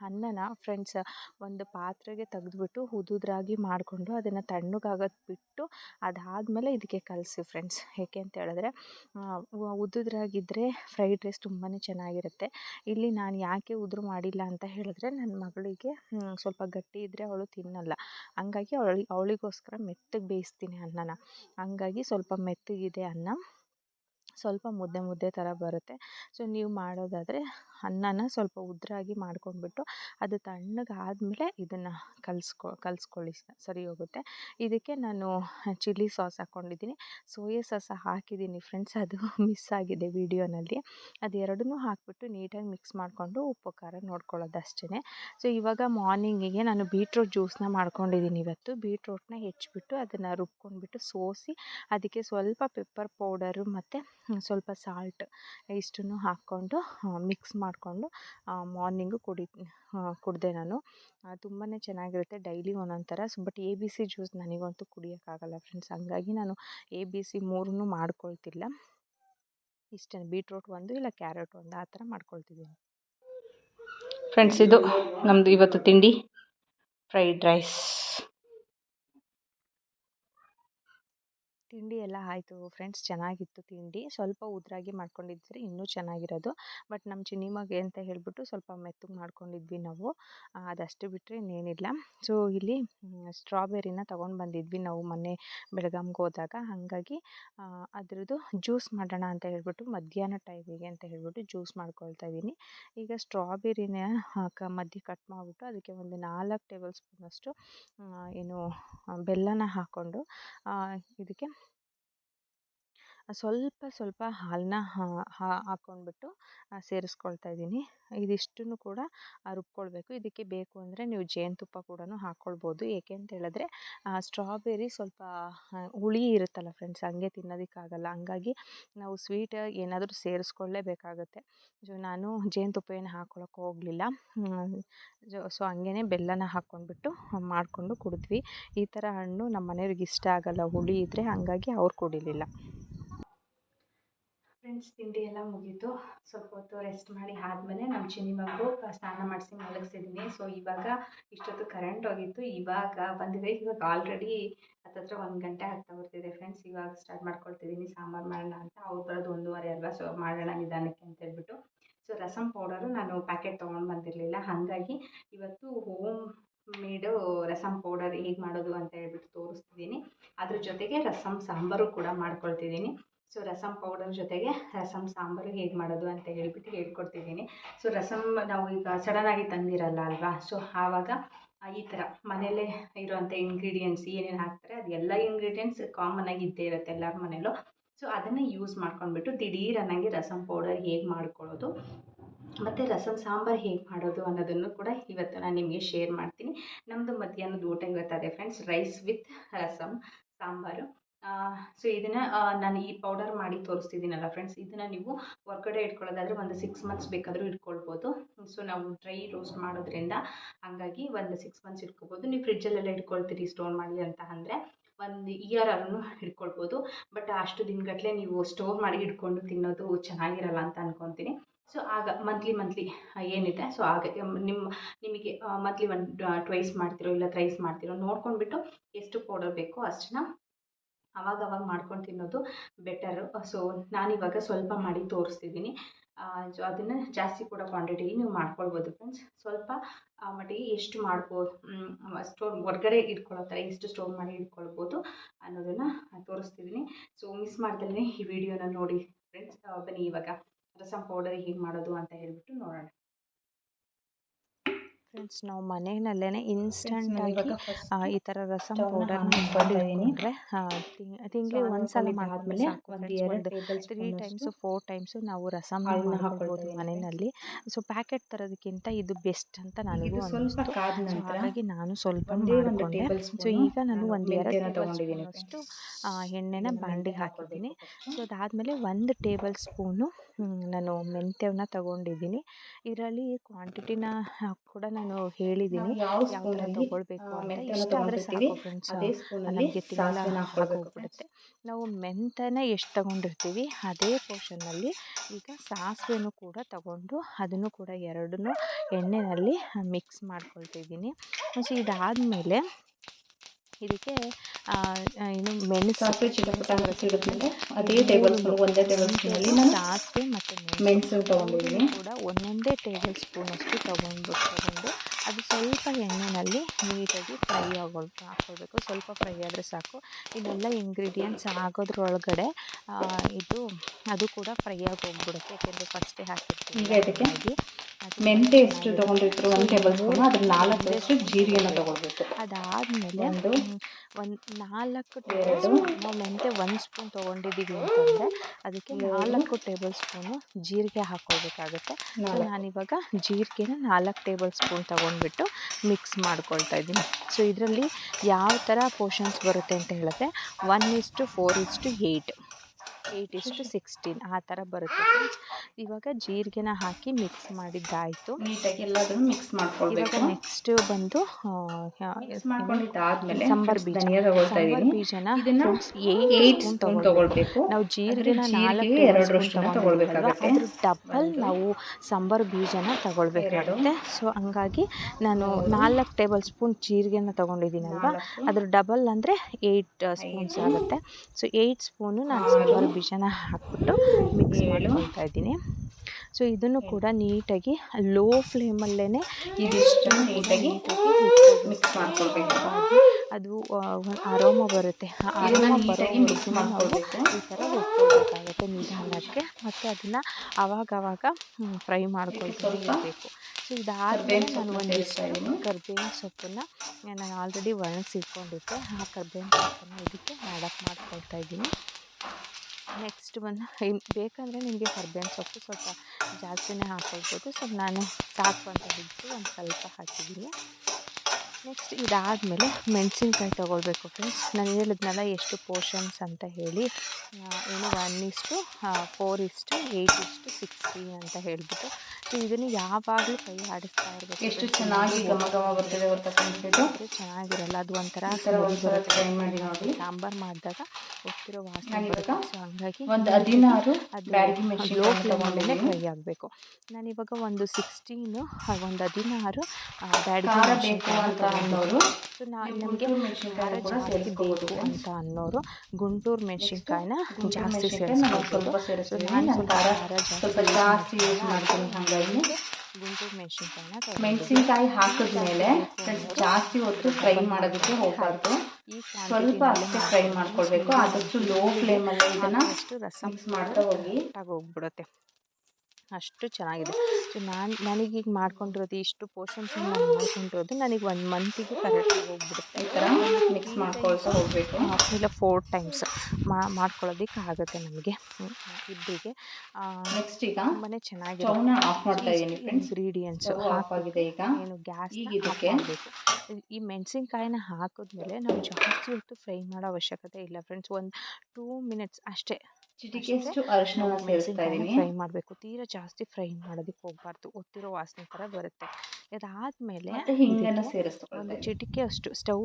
B: ಅನ್ನನ ಫ್ರೆಂಡ್ಸ್ ಒಂದು ಪಾತ್ರೆಗೆ ತೆಗೆದ್ಬಿಟ್ಟು ಉದುದ್ರಾಗಿ ಮಾಡಿಕೊಂಡು ಅದನ್ನು ತಣ್ಣಗಾಗೋದು ಬಿಟ್ಟು ಅದಾದ್ಮೇಲೆ ಇದಕ್ಕೆ ಕಲಸಿ ಫ್ರೆಂಡ್ಸ್. ಏಕೆ ಅಂತ ಹೇಳಿದ್ರೆ ಉದುದ್ರಾಗಿದ್ದರೆ ಫ್ರೈಡ್ ರೈಸ್ ತುಂಬಾ ಚೆನ್ನಾಗಿರುತ್ತೆ. ಇಲ್ಲಿ ನಾನು ಯಾಕೆ ಉದುರು ಮಾಡಿಲ್ಲ ಅಂತ ಹೇಳಿದ್ರೆ ನನ್ನ ಮಗಳಿಗೆ ಸ್ವಲ್ಪ ಗಟ್ಟಿ ಇದ್ದರೆ ಅವಳು ತಿನ್ನಲ್ಲ. ಹಂಗಾಗಿ ಅವಳಿ, ಅವಳಿಗೋಸ್ಕರ ಮೆತ್ತಗೆ ಬೇಯಿಸ್ತೀನಿ ಅನ್ನನ. ಹಂಗಾಗಿ ಸ್ವಲ್ಪ ಮೆತ್ತಗಿದೆ ಅನ್ನ. ಸ್ವಲ್ಪ ಮುದ್ದೆ ಮುದ್ದೆ ಥರ ಬರುತ್ತೆ. ಸೊ, ನೀವು ಮಾಡೋದಾದರೆ ಅನ್ನನ ಸ್ವಲ್ಪ ಉದ್ರಾಗಿ ಮಾಡ್ಕೊಂಡ್ಬಿಟ್ಟು ಅದು ತಣ್ಣಗಾದಮೇಲೆ ಇದನ್ನು ಕಲಿಸ್ಕೊ, ಕಲಿಸ್ಕೊಳ್ಳಿ ಸರಿ ಹೋಗುತ್ತೆ. ಇದಕ್ಕೆ ನಾನು ಚಿಲ್ಲಿ ಸಾಸ್ ಹಾಕ್ಕೊಂಡಿದ್ದೀನಿ. ಸೋಯಾ ಸಾಸ್ ಹಾಕಿದ್ದೀನಿ ಫ್ರೆಂಡ್ಸ್. ಅದು [LAUGHS] ಮಿಸ್ ಆಗಿದೆ ವೀಡಿಯೋನಲ್ಲಿ. ಅದೆರಡನ್ನೂ ಹಾಕ್ಬಿಟ್ಟು ನೀಟಾಗಿ ಮಿಕ್ಸ್ ಮಾಡಿಕೊಂಡು ಉಪ್ಪು, ಖಾರ ನೋಡ್ಕೊಳ್ಳೋದು ಅಷ್ಟೇ ಸೊ, ಇವಾಗ ಮಾರ್ನಿಂಗಿಗೆ ನಾನು ಬೀಟ್ರೋಟ್ ಜ್ಯೂಸನ್ನ ಮಾಡ್ಕೊಂಡಿದ್ದೀನಿ ಇವತ್ತು. ಬೀಟ್ರೋಟ್ನ ಹೆಚ್ಚಿಬಿಟ್ಟು ಅದನ್ನು ರುಬ್ಕೊಂಡ್ಬಿಟ್ಟು ಸೋಸಿ, ಅದಕ್ಕೆ ಸ್ವಲ್ಪ ಪೆಪ್ಪರ್ ಪೌಡರು ಮತ್ತು ಸ್ವಲ್ಪ ಸಾಲ್ಟ್ ಇಷ್ಟನ್ನು ಹಾಕ್ಕೊಂಡು ಮಿಕ್ಸ್ ಮಾಡಿಕೊಂಡು ಮಾರ್ನಿಂಗು ಕುಡಿ ಕುಡಿದೆ ನಾನು. ತುಂಬಾ ಚೆನ್ನಾಗಿರುತ್ತೆ ಡೈಲಿ ಒಂದೊಂದು ಥರ but A B C juice ನನಗಂತೂ ಕುಡಿಯೋಕ್ಕಾಗಲ್ಲ ಫ್ರೆಂಡ್ಸ್ ಹಂಗಾಗಿ ನಾನು ಎ ಬಿ ಸಿ ಮೂರನ್ನೂ ಮಾಡ್ಕೊಳ್ತಿಲ್ಲ. ಇಷ್ಟೇ ಬೀಟ್ರೋಟ್ ಒಂದು ಇಲ್ಲ ಕ್ಯಾರೆಟ್ ಒಂದು, ಆ ಥರ ಮಾಡ್ಕೊಳ್ತಿದ್ದೀನಿ.
A: ಫ್ರೆಂಡ್ಸ್ ಇದು ನಮ್ಮದು ಇವತ್ತು ತಿಂಡಿ ಫ್ರೈಡ್ ರೈಸ್
B: ತಿಂಡಿ ಎಲ್ಲ ಆಯಿತು, ಫ್ರೆಂಡ್ಸ್ ಚೆನ್ನಾಗಿತ್ತು ತಿಂಡಿ. ಸ್ವಲ್ಪ ಉದ್ರಾಗಿ ಮಾಡ್ಕೊಂಡಿದ್ರೆ, ಇನ್ನೂ ಚೆನ್ನಾಗಿರೋದು. ಬಟ್ ನಮ್ಮ ಚಿನ್ನಿಮಗೆ ಅಂತ ಹೇಳಿಬಿಟ್ಟು ಸ್ವಲ್ಪ ಮೆತ್ತಗೆ ಮಾಡ್ಕೊಂಡಿದ್ವಿ ನಾವು. ಅದಷ್ಟು ಬಿಟ್ಟರೆ ಇನ್ನೇನಿಲ್ಲ. ಸೊ ಇಲ್ಲಿ ಸ್ಟ್ರಾಬೆರಿನ ತೊಗೊಂಡು ಬಂದಿದ್ವಿ ನಾವು ಮೊನ್ನೆ ಬೆಳಗಾಮ್ಗೆ ಹೋದಾಗ. ಹಾಗಾಗಿ ಅದರದ್ದು ಜ್ಯೂಸ್ ಮಾಡೋಣ ಅಂತ ಹೇಳ್ಬಿಟ್ಟು ಮಧ್ಯಾಹ್ನ ಟೈಮಿಗೆ ಅಂತ ಹೇಳ್ಬಿಟ್ಟು ಜ್ಯೂಸ್ ಮಾಡ್ಕೊಳ್ತಾ ಇದ್ದೀನಿ. ಈಗ ಸ್ಟ್ರಾಬೆರಿನ ಕ, ಮಧ್ಯೆ ಕಟ್ ಮಾಡಿಬಿಟ್ಟು ಅದಕ್ಕೆ ಒಂದು ನಾಲ್ಕು ಟೇಬಲ್ ಸ್ಪೂನಷ್ಟು ಏನು, ಬೆಲ್ಲನ ಹಾಕ್ಕೊಂಡು ಇದಕ್ಕೆ ಸ್ವಲ್ಪ ಸ್ವಲ್ಪ ಹಾಲನ್ನ ಹಾಕ್ಕೊಂಡ್ಬಿಟ್ಟು ಸೇರಿಸ್ಕೊಳ್ತಾ ಇದ್ದೀನಿ. ಇದಿಷ್ಟನ್ನು ಕೂಡ ರುಬ್ಕೊಳ್ಬೇಕು. ಇದಕ್ಕೆ ಬೇಕು ಅಂದರೆ ನೀವು ಜೇನುತುಪ್ಪ ಕೂಡ ಹಾಕ್ಕೊಳ್ಬೋದು ಏಕೆ ಅಂತ ಹೇಳಿದ್ರೆ ಸ್ಟ್ರಾಬೆರಿ ಸ್ವಲ್ಪ ಹುಳಿ ಇರುತ್ತಲ್ಲ ಫ್ರೆಂಡ್ಸ್, ಹಂಗೆ ತಿನ್ನೋದಕ್ಕಾಗಲ್ಲ. ಹಂಗಾಗಿ ನಾವು ಸ್ವೀಟ್ ಏನಾದರೂ ಸೇರಿಸ್ಕೊಳ್ಳೇಬೇಕಾಗತ್ತೆ. ಸೊ, ನಾನು ಜೇನುತುಪ್ಪ ಏನು ಹಾಕ್ಕೊಳಕ್ಕೆ ಹೋಗಲಿಲ್ಲ. ಸೊ ಹಂಗೇ ಬೆಲ್ಲನ ಹಾಕ್ಕೊಂಡ್ಬಿಟ್ಟು ಮಾಡಿಕೊಂಡು ಕುಡಿದ್ವಿ. ಈ ಥರ ಹಣ್ಣು ನಮ್ಮ ಮನೆಯವ್ರಿಗೆ ಇಷ್ಟ ಆಗಲ್ಲ. ಹುಳಿ ಇದ್ದರೆ ಹಂಗಾಗಿ ಅವ್ರು ಕುಡಿಲಿಲ್ಲ.
A: ಫ್ರೆಂಡ್ಸ್ ತಿಂಡಿ ಎಲ್ಲ ಮುಗೀತು. ಸ್ವಲ್ಪ ಹೊತ್ತು ರೆಸ್ಟ್ ಮಾಡಿ ಆದಮೇಲೆ ನಮ್ಮ ಚಿನ್ನಿ ಮಗು ಸ್ನಾನ ಮಾಡಿಸಿ ಮಲಗಿಸಿದ್ದೀನಿ ಸೊ ಇವಾಗ ಇಷ್ಟೊತ್ತು ಕರೆಂಟ್ ಹೋಗಿತ್ತು. ಇವಾಗ ಬಂದಿದೆ. ಇವಾಗ ಆಲ್ರೆಡಿ ಹತ್ತತ್ರ ಒಂದು ಗಂಟೆ ಆಗ್ತಾ ಬರ್ತಿದೆ ಫ್ರೆಂಡ್ಸ್ ಇವಾಗ ಸ್ಟಾರ್ಟ್ ಮಾಡ್ಕೊಳ್ತಿದ್ದೀನಿ ಸಾಂಬಾರು ಮಾಡೋಣ ಅಂತ. ಅವ್ರು ಬರೋದು ಒಂದೂವರೆ ಅಲ್ವಾ? ಸೊ ಮಾಡೋಣ ನಿಧಾನಕ್ಕೆ ಅಂತ ಹೇಳ್ಬಿಟ್ಟು. ಸೊ ರಸಮ್ ಪೌಡರು ನಾನು ಪ್ಯಾಕೆಟ್ ತೊಗೊಂಡು ಬಂದಿರಲಿಲ್ಲ. ಹಾಗಾಗಿ ಇವತ್ತು ಹೋಮ್ ಮೇಡು ರಸಮ್ ಪೌಡರ್ ಹೇಗೆ ಮಾಡೋದು ಅಂತ ಹೇಳ್ಬಿಟ್ಟು ತೋರಿಸ್ತಿದ್ದೀನಿ ಅದ್ರ ಜೊತೆಗೆ ರಸಮ್ ಸಾಂಬಾರು ಕೂಡ ಮಾಡ್ಕೊಳ್ತಿದ್ದೀನಿ ಸೊ ರಸಮ್ ಪೌಡರ್ ಜೊತೆಗೆ ರಸಮ್ ಸಾಂಬಾರು ಹೇಗೆ ಮಾಡೋದು ಅಂತ ಹೇಳ್ಬಿಟ್ಟು ಹೇಳ್ಕೊಡ್ತಿದ್ದೀನಿ. ಸೊ ರಸಮ್ ನಾವು ಈಗ ಸಡನ್ನಾಗಿ ತಂದಿರಲ್ಲ ಅಲ್ವಾ? ಸೊ ಆವಾಗ ಈ ಥರ ಮನೆಯಲ್ಲೇ ಇರುವಂಥ ಇಂಗ್ರೀಡಿಯೆಂಟ್ಸ್ ಏನೇನು ಹಾಕ್ತಾರೆ ಅದು ಎಲ್ಲ ಇಂಗ್ರೀಡಿಯೆಂಟ್ಸ್ ಕಾಮನ್ ಆಗಿ ಇದ್ದೇ ಇರುತ್ತೆ ಎಲ್ಲರ ಮನೇಲೂ. ಸೊ ಅದನ್ನು ಯೂಸ್ ಮಾಡ್ಕೊಂಡ್ಬಿಟ್ಟು ದಿಢೀರನ್ನಾಗಿ ರಸಮ್ ಪೌಡರ್ ಹೇಗೆ ಮಾಡ್ಕೊಳ್ಳೋದು, ಮತ್ತು ರಸಮ್ ಸಾಂಬಾರು ಹೇಗೆ ಮಾಡೋದು ಅನ್ನೋದನ್ನು ಕೂಡ ಇವತ್ತು ನಾನು ನಿಮಗೆ ಶೇರ್ ಮಾಡ್ತೀನಿ. ನಮ್ಮದು ಮಧ್ಯಾಹ್ನದ ಊಟ ಇವತ್ತದೆ friends rice with rasam sambar. So ಇದನ್ನು ನಾನು ಈ ಪೌಡರ್ ಮಾಡಿ ತೋರಿಸ್ತಿದ್ದೀನಲ್ಲ ಫ್ರೆಂಡ್ಸ್ ಇದನ್ನು ನೀವು ಹೊರ್ಗಡೆ ಇಟ್ಕೊಳ್ಳೋದಾದ್ರೆ ಒಂದು ಸಿಕ್ಸ್ ಮಂತ್ಸ್ ಬೇಕಾದರೂ ಇಟ್ಕೊಳ್ಬೋದು. ಸೊ ನಾವು ಡ್ರೈ ರೋಸ್ಟ್ ಮಾಡೋದ್ರಿಂದ ಹಂಗಾಗಿ ಒಂದು ಸಿಕ್ಸ್ ಮಂತ್ಸ್ ಇಟ್ಕೊಬೋದು ನೀವು ಫ್ರಿಡ್ಜಲ್ಲೆಲ್ಲ ಇಟ್ಕೊಳ್ತೀರಿ ಸ್ಟೋರ್ ಮಾಡಿ ಅಂತ ಅಂದರೆ ಒಂದು ಇಯರ್ ಆದ್ರೂ ಇಟ್ಕೊಳ್ಬೋದು. ಬಟ್ ಅಷ್ಟು ದಿನಗಟ್ಟಲೆ ನೀವು ಸ್ಟೋರ್ ಮಾಡಿ ಇಟ್ಕೊಂಡು ತಿನ್ನೋದು ಚೆನ್ನಾಗಿರಲ್ಲ ಅಂತ ಅನ್ಕೊತೀನಿ. ಸೊ ಆಗ ಮಂತ್ಲಿ ಮಂತ್ಲಿ ಏನಿದೆ ಸೊ ಆಗ ನಿಮ್ಮ ನಿಮಗೆ ಮಂತ್ಲಿ ಒಂದು ಟ್ವೈಸ್ ಮಾಡ್ತಿರೋ ಇಲ್ಲ ಥ್ರೈಸ್ ಮಾಡ್ತಿರೋ ನೋಡ್ಕೊಂಡ್ಬಿಟ್ಟು ಎಷ್ಟು ಪೌಡರ್ ಬೇಕೋ ಅಷ್ಟನ್ನ ಅವಾಗ ಅವಾಗ ಮಾಡ್ಕೊಂಡು ತಿನ್ನೋದು ಬೆಟರು ಸೊ ನಾನಿವಾಗ ಸ್ವಲ್ಪ ಮಾಡಿ ತೋರಿಸ್ತಿದ್ದೀನಿ ಸೊ ಅದನ್ನು ಜಾಸ್ತಿ ಕೂಡ ಕ್ವಾಂಟಿಟಿಲಿ ನೀವು ಮಾಡ್ಕೊಳ್ಬೋದು ಫ್ರೆಂಡ್ಸ್ ಸ್ವಲ್ಪ ಮಟ್ಟಿಗೆ ಎಷ್ಟು ಮಾಡ್ಬೋದು ಸ್ಟೋರ್ ಹೊರ್ಗಡೆ ಇಟ್ಕೊಳ್ಳೋ ಥರ ಎಷ್ಟು ಸ್ಟೋರ್ ಮಾಡಿ ಇಟ್ಕೊಳ್ಬೋದು ಅನ್ನೋದನ್ನು ತೋರಿಸ್ತಿದ್ದೀನಿ ಸೊ ಮಿಸ್ ಮಾಡ್ದಲೇ ಈ ವಿಡಿಯೋನ ನೋಡಿ ಫ್ರೆಂಡ್ಸ್ ಬನ್ನಿ ಇವಾಗ. ರಸಮ್ ಪೌಡರ್ ಹೇಗೆ ಮಾಡೋದು ಅಂತ ಹೇಳ್ಬಿಟ್ಟು ನೋಡೋಣ.
B: ಫ್ರೆಂಡ್ಸ್ ನಾವು ಮನೆಯಲ್ಲೇ ಇನ್ಸ್ಟಂಟ್
A: ಆಗಿ
B: ಈ ಥರ ರಸಮ್ ಪೌಡರ್
A: ಇದ್ದೀನಿ.
B: ತಿಂಗಳಿಗೆ ಒಂದು ಸಲ ಸಾಕು
A: ಒಂದು
B: ತ್ರೀ ಟೈಮ್ಸು ಫೋರ್ ಟೈಮ್ಸು ನಾವು
A: ರಸಮ್
B: ಮಾಡ್ಕೊಳ್ಬೋದು ಮನೆಯಲ್ಲಿ. ಸೊ ಪ್ಯಾಕೆಟ್ ತರೋದಕ್ಕಿಂತ ಇದು ಬೆಸ್ಟ್ ಅಂತ ನನಗೂ ಸೊ
A: ನಂತರ
B: ಹಾಗಾಗಿ ನಾನು ಸ್ವಲ್ಪ ಮಾಡಿಕೊಂಡೆ. ಸೊ ಈಗ ನಾನು ಒಂದು ಎರಡು ಟೇಬಲ್
A: ತಗೊಂಡಿದ್ದೀನಿ
B: ಸ್ಪೂನಷ್ಟು ಎಣ್ಣೆನ ಬಾಂಡಿಗೆ ಹಾಕಿದ್ದೀನಿ. ಸೊ ಅದಾದಮೇಲೆ ಒಂದು ಟೇಬಲ್ ಸ್ಪೂನು ನಾನು ಮೆಂತ್ಯವನ್ನ ತಗೊಂಡಿದ್ದೀನಿ ಇದರಲ್ಲಿ ಕ್ವಾಂಟಿಟಿನ ಕೂಡ ನಾನು ಹೇಳಿದ್ದೀನಿ.
A: ಯಾವ
B: ತಗೊಳ್ಬೇಕು ಥರ
A: ಸ್ಪೂನಲ್ಲಿ?
B: ತೊಗೊಳ್ಬೇಕು ಅಂತ ಇಷ್ಟ ಆದರೆ ಸಾಕು ಫ್ರೆಂಡ್ಸ್ ನಮಗೆ ತಿನ್ನಲ್ಲ ಹಾಕೋಗ್ಬಿಡುತ್ತೆ ನಾವು ಮೆಂತನ ಎಷ್ಟು ತಗೊಂಡಿರ್ತೀವಿ? ಅದೇ ಪೋರ್ಷನ್ನಲ್ಲಿ ಈಗ ಸಾಸಿವೆನೂ ಕೂಡ ತಗೊಂಡು ಅದನ್ನು ಕೂಡ ಎರಡನ್ನೂ ಎಣ್ಣೆಯಲ್ಲಿ ಮಿಕ್ಸ್ ಮಾಡ್ಕೊಳ್ತಿದ್ದೀನಿ. ಸೊ ಇದಾದಮೇಲೆ ಇದಕ್ಕೆ ಏನು ಮೆಣಸು
A: ಸಾಸಿವೆ ಅಂತ ಸಿಡಿದ್ಮೇಲೆ ಅದೇ ಟೇಬಲ್ ಸ್ಪೂನ್ ಒಂದೇ ಟೇಬಲ್ ಸ್ಪೂನಲ್ಲಿ ನಾನು
B: ಸಾಸಿವೆ ಮತ್ತು
A: ಮೆಣಸು ತಗೊಂಡಿದ್ದೀನಿ.
B: ಕೂಡ ಒಂದೊಂದೇ ಟೇಬಲ್ ಸ್ಪೂನಷ್ಟು ತಗೊಂಡು ತಗೊಂಡು ಅದು ಸ್ವಲ್ಪ ಎಣ್ಣೆಯಲ್ಲಿ ನೀಟಾಗಿ ಫ್ರೈ ಆಗೋಲ್ ಹಾಕ್ಕೊಳ್ಬೇಕು ಸ್ವಲ್ಪ ಫ್ರೈ ಆದರೆ ಸಾಕು. ಇದೆಲ್ಲ ಇಂಗ್ರೀಡಿಯೆಂಟ್ಸ್ ಆಗೋದ್ರೊಳಗಡೆ ಇದು ಅದು ಕೂಡ ಫ್ರೈ ಆಗಿ ಹೋಗ್ಬಿಡುತ್ತೆ ಯಾಕೆಂದರೆ ಫಸ್ಟೇ ಹಾಕಿರ್ತೀವಿ
A: ಈಗ ಇದಕ್ಕೆ ಮೆಂತೆ ಎಷ್ಟು ತಗೊಂಡಿರ್ತೀರೋ ಒಂದು ಟೇಬಲ್ ಸ್ಪೂನ್ ಅದ್ರ ನಾಲ್ಕರಷ್ಟು ಜೀರಿಗೆನ ತಗೊಳ್ಬೇಕು
B: ಅದಾದಮೇಲೆ
A: ಒಂದು
B: ಒಂದು ನಾಲ್ಕು ಟೇಬಲ್
A: ಮೆಂತೆ
B: ಸ್ಪೂನ್ ನಾವು ಮೆಂತ್ಯ ಒಂದು ಸ್ಪೂನ್ ತೊಗೊಂಡಿದ್ದೀವಿ ಅಂತಂದರೆ ಅದಕ್ಕೆ ನಾಲ್ಕು ಟೇಬಲ್ ಸ್ಪೂನು ಜೀರಿಗೆ ಹಾಕ್ಕೊಳ್ಬೇಕಾಗುತ್ತೆ
A: ನಾಲ್ಕು.
B: ನಾನಿವಾಗ ಜೀರಿಗೆನ ನಾಲ್ಕು ಟೇಬಲ್ ಸ್ಪೂನ್ ತೊಗೊಂಡ್ಬಿಟ್ಟು ಮಿಕ್ಸ್ ಮಾಡ್ಕೊಳ್ತಾ ಇದ್ದೀನಿ. ಸೊ ಇದರಲ್ಲಿ ಯಾವ ಥರ ಪೋಷನ್ಸ್ ಬರುತ್ತೆ ಅಂತ ಹೇಳಿದ್ರೆ ಒನ್ ಇಸ್ಟು ಫೋರ್ ಇಸ್ಟು ಏಯ್ಟ್ ಏಯ್ಟ್ ಇಷ್ಟು ಸಿಕ್ಸ್ಟೀನ್ ಆ ಥರ ಬರುತ್ತೆ. ಇವಾಗ ಜೀರಿಗೆನ ಹಾಕಿ ಮಿಕ್ಸ್ ಮಾಡಿದ್ದಾಯಿತು.
A: ನೀಟಾಗಿ ಎಲ್ಲದನ್ನು ಮಿಕ್ಸ್ ಮಾಡ್ಕೊಳ್ಬೇಕು.
B: ನೆಕ್ಸ್ಟ್ ಬಂದು ಸಾಂಬಾರ್ ಬೀಜ ಸಾಂಬಾರ್ ಬೀಜನ
A: ಏಯ್ಟ್ ಸ್ಪೂನ್ ತಗೊಳ್ಬೇಕು.
B: ನಾವು ಜೀರಿಗೆನ ನಾಲ್ಕು
A: ಎರಡರಷ್ಟು
B: ಸ್ಪೂನ್ ಅದ್ರ ಡಬಲ್ ನಾವು ಸಾಂಬಾರ್ ಬೀಜನ ತಗೊಳ್ಬೇಕಾಗುತ್ತೆ. ಸೊ ಹಂಗಾಗಿ ನಾನು ನಾಲ್ಕು ಟೇಬಲ್ ಸ್ಪೂನ್ ಜೀರಿಗೆನ ತಗೊಂಡಿದ್ದೀನಲ್ವಾ? ಅದ್ರ ಡಬಲ್ ಅಂದರೆ ಏಯ್ಟ್ ಸ್ಪೂನ್ಸ್ ಆಗುತ್ತೆ. ಸೊ ಏಯ್ಟ್ ಸ್ಪೂನು ನಾನು ಸಾಂಬಾರು ಬೀಜನ ಹಾಕ್ಬಿಟ್ಟು ಮಿಕ್ಸ್ ಮಾಡ್ಕೊಳ್ತಾ ಇದ್ದೀನಿ. ಸೊ ಇದನ್ನು ಕೂಡ ನೀಟಾಗಿ ಲೋ ಫ್ಲೇಮಲ್ಲೇ ಇದಿಷ್ಟು
A: ನೀಟಾಗಿ ಮಿಕ್ಸ್ ಮಾಡ್ಕೊಳ್ಬೇಕು.
B: ಅದು ಅರೋಮ ಬರುತ್ತೆ. ಅರೋಮ
A: ಮಿಕ್ಸ್ ಮಾಡ್ಕೊಳ್ಬೇಕು.
B: ಈ ಥರ ಹುರ್ಕೊಳ್ಬೇಕಾಗುತ್ತೆ ನಿಧಾನಕ್ಕೆ ಮತ್ತು ಅದನ್ನು ಅವಾಗವಾಗ ಫ್ರೈ
A: ಮಾಡ್ಕೊಳ್ಬೇಕು
B: ಇರಬೇಕು ಸೊ ಇದಾದಮೇಲೆ ನಾನು ಒಂದಿಷ್ಟು. ಕರ್ಬೇವಿನ ಸೊಪ್ಪನ್ನು ನಾನು ಆಲ್ರೆಡಿ ಒಣಗಿಸಿಟ್ಕೊಂಡಿದ್ದೆ. ಆ ಕರ್ಬೇವಿನ ಸೊಪ್ಪನ್ನು ಇದಕ್ಕೆ ಆ್ಯಡಪ್ ಮಾಡ್ಕೊಳ್ತಾ ಇದ್ದೀನಿ. ನೆಕ್ಸ್ಟ್ ಇನ್ ಬೇಕಂದರೆ ನಿಮಗೆ ಕರ್ಬೇವಿನ ಸೊಪ್ಪು ಸ್ವಲ್ಪ ಜಾಸ್ತಿನೇ ಹಾಕ್ಕೊಳ್ಬೋದು ಸೊ, ನಾನು ಸಾಕು ಅಂತ ಬಿಟ್ಟು ಒಂದು ಸ್ವಲ್ಪ ಹಾಕಿದ್ದೀನಿ. ನೆಕ್ಸ್ಟ್ ಇದಾದಮೇಲೆ ಮೆಣಸಿನ್ಕಾಯಿ ತೊಗೊಳ್ಬೇಕು ಫ್ರೆಂಡ್ಸ್ ನಾನು ಹೇಳಿದ್ನಲ್ಲ ಎಷ್ಟು ಪೋರ್ಷನ್ಸ್ ಅಂತ ಹೇಳಿ. ಏನು ಒನ್ ಇಷ್ಟು ಫೋರ್ ಇಷ್ಟು ಏಯ್ಟ್ ಇಷ್ಟು ಸಿಕ್ಸ್ಟೀನ್ ಅಂತ ಹೇಳಿಬಿಟ್ಟು ಸೊ ಇದನ್ನು ಯಾವಾಗಲೂ ಕೈ ಆಡಿಸ್ತಾ ಇರಬೇಕು
A: ಎಷ್ಟು ಚೆನ್ನಾಗಿ ಘಮ ಘಮ ಬರ್ತದೆ ಫ್ರೆಂಡ್ಸ್
B: ಚೆನ್ನಾಗಿರಲ್ಲ ಅದು ಒಂಥರ
A: ಟ್ರೈ ಮಾಡಿ ನೋಡಿ.
B: ಸಾಂಬಾರ್ ಮಾಡಿದಾಗ ಹೋಗ್ತಿರೋ ವಾಸನೆ ಬರುತ್ತೆ. ಸೊ ಹಂಗಾಗಿ
A: ಒಂದು ಹದಿನಾರು
B: ಲೋ ಫ್ಲೇಮಲ್ಲೇ ಫ್ರೈ ಆಗಬೇಕು. ನಾನು ಇವಾಗ ಒಂದು ಸಿಕ್ಸ್ಟೀನು ಒಂದು ಹದಿನಾರು ಬ್ಯಾಡಗಿ
A: ಬೇಕು ಅಂತ ಅನ್ನೋರು
B: ಸೊ
A: ನಾನು
B: ನಮಗೆ
A: ಗುಂಟೂರು
B: ಖಾರ ಜಾಸ್ತಿ ಬೇಕು ಅಂತ ಅನ್ನೋರು ಗುಂಟೂರು ಮೆಣಸಿನ್ಕಾಯಿನ ಜಾಸ್ತಿ
A: ಮೆಣಸಿನ್ಕಾಯಿ ನಾನು ಸ್ವಲ್ಪ
B: ಸೊ
A: ಸೇರಿಸ್ತೀನಿ
B: ನಾನು
A: ನಾನು
B: ಸ್ವಲ್ಪ
A: ಖಾರ ಜಾಸ್ತಿ ಯೂಸ್ ಮಾಡ್ತೀನಿ ಹಾಗಾಗಿ.
B: ಗುಂಟೂರು ಮೆಣಸಿನ್ಕಾಯಿನ
A: ಮೆಣಸಿನ್ಕಾಯಿ ಹಾಕಿದ್ಮೇಲೆ ಜಾಸ್ತಿ ಹೊತ್ತು ಫ್ರೈ ಮಾಡೋದಕ್ಕೆ ಹೋಗಬಾರ್ದು. ಸ್ವಲ್ಪ ಅಷ್ಟೇ ಫ್ರೈ ಮಾಡ್ಕೊಳ್ಬೇಕು. ಆದಷ್ಟು ಲೋ ಫ್ಲೇಮಲ್ಲೇ ಇದನ್ನ ಮಿಕ್ಸ್ ಮಾಡ್ತಾ ಹೋಗಿ.
B: ಹೋಗ್ಬಿಡುತ್ತೆ. ಅಷ್ಟು ಚೆನ್ನಾಗಿದೆ. ಸೊ ನಾನು ನನಗೀಗ ಮಾಡ್ಕೊಂಡಿರೋದು ಇಷ್ಟು ಪೋರ್ಷನ್ಸ್ ನಾನು ಮಾಡ್ಕೊಂಡಿರೋದು ನನಗೆ ಒಂದು ಮಂತಿಗೆ ಕರೆಕ್ಟಾಗಿ ಹೋಗ್ಬಿಡುತ್ತೆ.
A: ಈ ಥರ ಮಿಕ್ಸ್ ಮಾಡ್ಕೊಳ್ತಾ ಹೋಗಬೇಕು.
B: ಇಲ್ಲ ಫೋರ್ ಟೈಮ್ಸ್ ಮಾಡ್ಕೊಳ್ಳೋದಕ್ಕೆ ಆಗುತ್ತೆ ನಮಗೆ. ಇಬ್ಬರಿಗೆ
A: ನೆಕ್ಸ್ಟ್ ಈಗ
B: ತುಂಬಾ ಚೆನ್ನಾಗಿದೆ
A: ಆಫ್ ಮಾಡ್ತಾ ಇದ್ದೀನಿ ಫ್ರೆಂಡ್ಸ್
B: ಇಂಗ್ರೀಡಿಯೆಂಟ್ಸ್
A: ಆಗಿದೆ ಈಗ.
B: ಏನು ಗ್ಯಾಸ್
A: ಈಗ ಇದಕ್ಕೆ
B: ಈ ಮೆಣಸಿನ್ಕಾಯಿನ ಹಾಕಿದ್ಮೇಲೆ ನಾವು ಜಾಸ್ತಿ ಹೊತ್ತು ಫ್ರೈ ಮಾಡೋ ಅವಶ್ಯಕತೆ ಇಲ್ಲ ಫ್ರೆಂಡ್ಸ್ ಒಂದು ಟೂ ಮಿನಿಟ್ಸ್ ಅಷ್ಟೇ.
A: ಅರಿಶಿನ ಸೇರಿಸ್ತಾ ಇದ್ದೀನಿ
B: ಫ್ರೈ ಮಾಡಬೇಕು. ತೀರಾ ಜಾಸ್ತಿ ಫ್ರೈ ಮಾಡೋದಕ್ಕೆ ಹೋಗ್ಬಾರ್ದು. ಒತ್ತಿರೋ ವಾಸನೆ ಥರ ಬರುತ್ತೆ.
A: ಹಿಂಗನ್ನ
B: ಒಂದು
A: ಚಿಟಿಕೆಯಷ್ಟು
B: ಚಿಟಿಕೆ ಅಷ್ಟು ಸ್ಟವ್